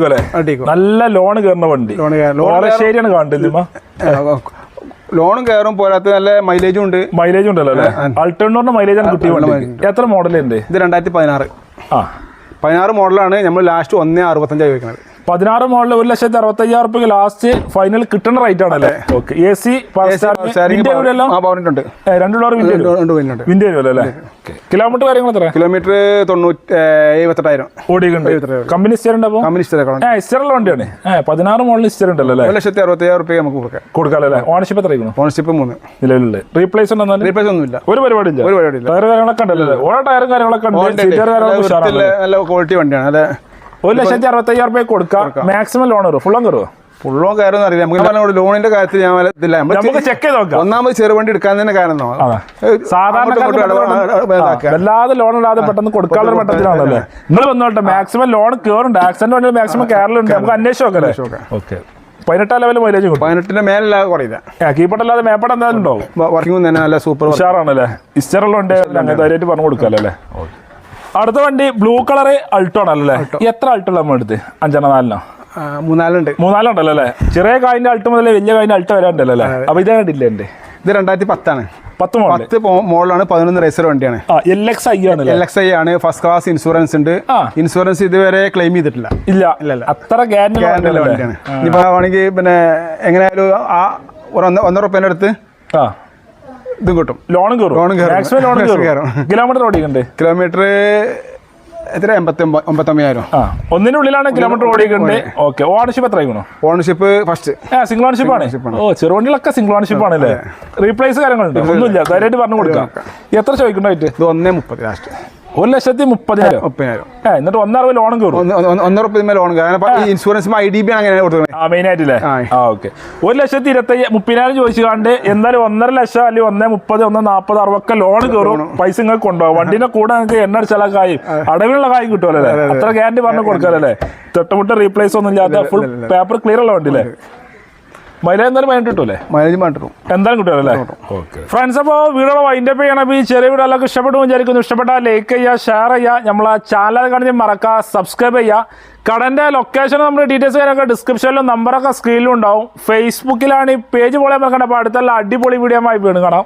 നല്ല ലോൺ കയറുന്ന വണ്ടി. ലോൺ കയറുന്ന- ലോൺ ഓലശ്ശേരിയാണ് കാണുന്നില്ല ലോണും കയറും പോരാത്ത നല്ല മൈലേജും ഉണ്ട്. മൈലേജും ഉണ്ടല്ലോ അല്ലേ? അൾട്ടോണിന്റെ മൈലേജ് ആണ് കിട്ടിയ എത്ര മോഡലുണ്ട് ഇത് രണ്ടായിരത്തി പതിനാറ്. ആ. പതിനാറ് മോഡലാണ് നമ്മൾ ലാസ്റ്റ് ഒന്നേ അറുപത്തഞ്ചായി വെക്കുന്നത് പതിനാറ് മോഡൽ ഒരു ലക്ഷത്തി അറുപത്തി അയ്യായിരം റുപ്യ ലാസ്റ്റ് ഫൈനൽ കിട്ടുന്ന റേറ്റ് ആണല്ലേ? ഓക്കെ എ സി രണ്ട് ഡോർ വിൻഡോ ഉണ്ട്. വരുന്നുണ്ട് വരുമല്ലോ അല്ലേ? കിലോമീറ്റർ കാര്യങ്ങൾ എത്ര? കിലോമീറ്റർ തൊണ്ണൂറ്റി എഴുപത്തെട്ടായിരം. ഓടിയിട്ടുണ്ട്. കമ്പനി ഉണ്ടോ ഇസ്റ്ററുള്ള വണ്ടിയാണ്. പതിനാറ് മോഡൽ ഇസ്റ്റർ ഉണ്ടല്ലോ അല്ലേ? ഒരു ലക്ഷത്തി അറുപത്തി അയ്യായിരം റുപ്യ നമുക്ക് കൊടുക്കാം. കൊടുക്കാമല്ലോ അല്ലേ? ഓണർഷിപ്പ് എത്ര ഓണർഷിപ്പ് മൂന്ന്. നിലവിലുള്ള റീപ്ലേസ് റീപ്ലേസ് റീപ്ലേസ് ഒന്നുമില്ല. ഒരു പരിപാടി ഇല്ല. ഒരു പരിപാടിയില്ല ടയർ കാര്യങ്ങളൊക്കെ ഉണ്ടല്ലോ ഓരോ ടയറും കാര്യങ്ങളൊക്കെ ഉണ്ട്. സീറ്റർ നല്ല ക്വാളിറ്റി വണ്ടിയാണ്. നല്ല ഒരു ലക്ഷത്തി അറുപത്തയ്യായിരം രൂപ കൊടുക്കാം. മാക്സിമം ലോൺ കയറും ഫുള്ളും കയറുമോ ഫുള്ളോ കയറും അറിയില്ല. നമുക്ക് ലോണിന്റെ കാര്യത്തിൽ ഞാൻ ഇതില്ല. നമുക്ക് ചെക്ക് ചെയ്ത് നോക്കാം. ഒന്നാമത് ചെറുവണ്ടി എടുക്കാൻ തന്നെ കാരണം സാധാരണ വല്ലാതെ ലോൺ ഇടാതെ പെട്ടെന്ന് കൊടുക്കാനുള്ള മട്ടത്തിലാണല്ലേ നിങ്ങൾ വന്നോട്ടെ മാക്സിമം ലോൺ കയറുണ്ട് ആക്സിഡന്റ് വണ്ടി മാക്സിമം കേരളുണ്ട് നമുക്ക് അന്വേഷിച്ച് നോക്കാം. ഓക്കെ പതിനെട്ടാം ലെവൽ മൈലേജ് പതിനെട്ടിന്റെ മേലല്ല കുറയില്ല. കീപ്പട്ടല്ലാതെ മേപ്പട എന്തായാലും ഉണ്ടാവും. വർക്കിംഗ് തന്നെ നല്ല സൂപ്പർ ഉഷാറാണല്ലേ? ഇസ്റ്ററുള്ളുണ്ട് അങ്ങനെ ധൈര്യമായിട്ട് പറഞ്ഞു കൊടുക്കാമല്ലോ അല്ലേ? അടുത്ത വണ്ടി ബ്ലൂ കളർ അൾട്ടോ ആണല്ലേ എത്ര അൾട്ടോ നമ്മൾ എടുത്ത് അഞ്ചെണ്ണ നാലിനോ? മൂന്നാലുണ്ട്. മൂന്നാലുണ്ടല്ലോ അല്ലേ? ചെറിയ കായിന്റെ അൾട്ട് മുതൽ വലിയ കായിന്റെ അൾട്ട് വരാണ്ടല്ലോ അല്ലേ? അപ്പൊ ഇതേ കണ്ടില്ല എന്റെ ഇത് രണ്ടായിരത്തി പത്താണ്. പത്ത് പത്ത് മോളിലാണ് പതിനൊന്ന് റേസർ വണ്ടിയാണ്. എൽ എക്സ് ഐ ആണ് എൽ എക്സ് ഐ ആണ് ഫസ്റ്റ് ക്ലാസ് ഇൻഷുറൻസ് ഉണ്ട്. ഇൻഷുറൻസ് ഇതുവരെ ക്ലെയിം ചെയ്തിട്ടില്ല. ഇല്ല. ഇല്ല. അത്ര ഗ്യാരണ്ടി വണ്ടിയാണ്. ഇനിയിപ്പോ ആണെങ്കിൽ പിന്നെ എങ്ങനെയായാലും ആ ഒരു ഒന്ന് ഒന്നര ഉറുപ്പിന്റെ അടുത്ത് ആ. ഇതും കിട്ടും. ലോണും കയറും. ലോണും കയറും. ലോണും കയറും. കിലോമീറ്റർ ഓടിക്കണ്ടേ കിലോമീറ്റർ എത്ര? എൺപത്തി ഒമ്പ- ഒമ്പത്തൊമ്പതിനായിരം ആ ഒന്നിന്റെ ഉള്ളിലാണ് കിലോമീറ്റർ ഓടിയിട്ടുണ്ട് ഓക്കെ. ഓണർഷിപ്പ് എത്ര ആയിക്കണോ ഓണർഷിപ്പ് ഫസ്റ്റ് ആ സിംഗിൾ ഓണർഷിപ്പ് ആണ്. ഓ ചെറുവണ്ടികളൊക്കെ സിംഗിൾ ഓണർഷിപ്പ് ആണല്ലേ റീപ്ലേസ് കാര്യങ്ങളുണ്ട്? ഒന്നുമില്ല. ധൈര്യമായിട്ട് പറഞ്ഞു കൊടുക്കാം. എത്ര ചോദിക്കണ്ടായിട്ട് ഇത് ഒന്നേ മുപ്പത് ലാസ്റ്റ് ഒരു ലക്ഷത്തി മുപ്പതിനായിരം. മുപ്പതിനായിരം. എന്നിട്ട് ഒന്നറുപത് ലോണും കയറും. ഒന്ന് ഒന്ന് ഒന്നര റുപ്യ മേലെ ലോൺ ഈ ഇൻഷുറൻസ് ഐ ഡി ബി അങ്ങനെ കൊടുക്കുന്നത്. ആ മെയിൻ ആയിട്ടില്ലേ? ആ. ഓക്കെ ഒരു ലക്ഷത്തി ഇരുപത്തി മുപ്പതിനായിരം ചോദിച്ചു കണ്ട് എന്തായാലും ഒന്നര ലക്ഷം അല്ലെങ്കിൽ ഒന്നേ മുപ്പത് ഒന്ന് നാൽപ്പത് അറുപതൊക്കെ ലോൺ കയറും. പൈസ നിങ്ങൾക്ക് കൊണ്ടുപോകും. വണ്ടിന്റെ കൂടെ നിങ്ങൾക്ക് എണ്ണ അടിച്ചാൽ കായും. അടവിലുള്ള കായും കിട്ടുമല്ലോ അല്ലേ? അത്ര ഗ്യാരണ്ടി പറഞ്ഞു കൊടുക്കാമല്ലേ തൊട്ടുമുട്ട റീപ്ലേസ് ഒന്നും ഇല്ലാത്ത ഫുൾ പേപ്പർ ക്ലിയർ ഉള്ള വണ്ടി അല്ലേ മൈലേജ് എന്തായാലും പതിനെട്ട് കിട്ടൂലേ മൈലേജ് മാറ്റും എന്തായാലും കിട്ടുമല്ലേ ഫ്രണ്ട്സ് അപ്പോൾ വീഡിയോ വൈൻഡ് അപ്പ് ചെയ്യണം ഈ ചെറിയ വീഡിയോ എല്ലാവർക്കും ഇഷ്ടപ്പെട്ടു വിചാരിക്കുന്നു. ഇഷ്ടപ്പെട്ടാൽ ലൈക്ക് ചെയ്യുക ഷെയർ ചെയ്യുക. നമ്മളെ ചാനൽ കാണിച്ച് മറക്കുക സബ്സ്ക്രൈബ് ചെയ്യുക. കടന്റെ ലൊക്കേഷൻ നമ്മുടെ ഡീറ്റെയിൽസ് കാര്യമൊക്കെ ഡിസ്ക്രിപ്ഷനിലും നമ്പറൊക്കെ സ്ക്രീനിലും ഉണ്ടാവും. ഫേസ്ബുക്കിലാണ് ഈ പേജ് പോലെ മറക്കേണ്ട. അപ്പോൾ അടുത്തുള്ള അടിപൊളി വീഡിയോ ആയി വീണ് കാണാം.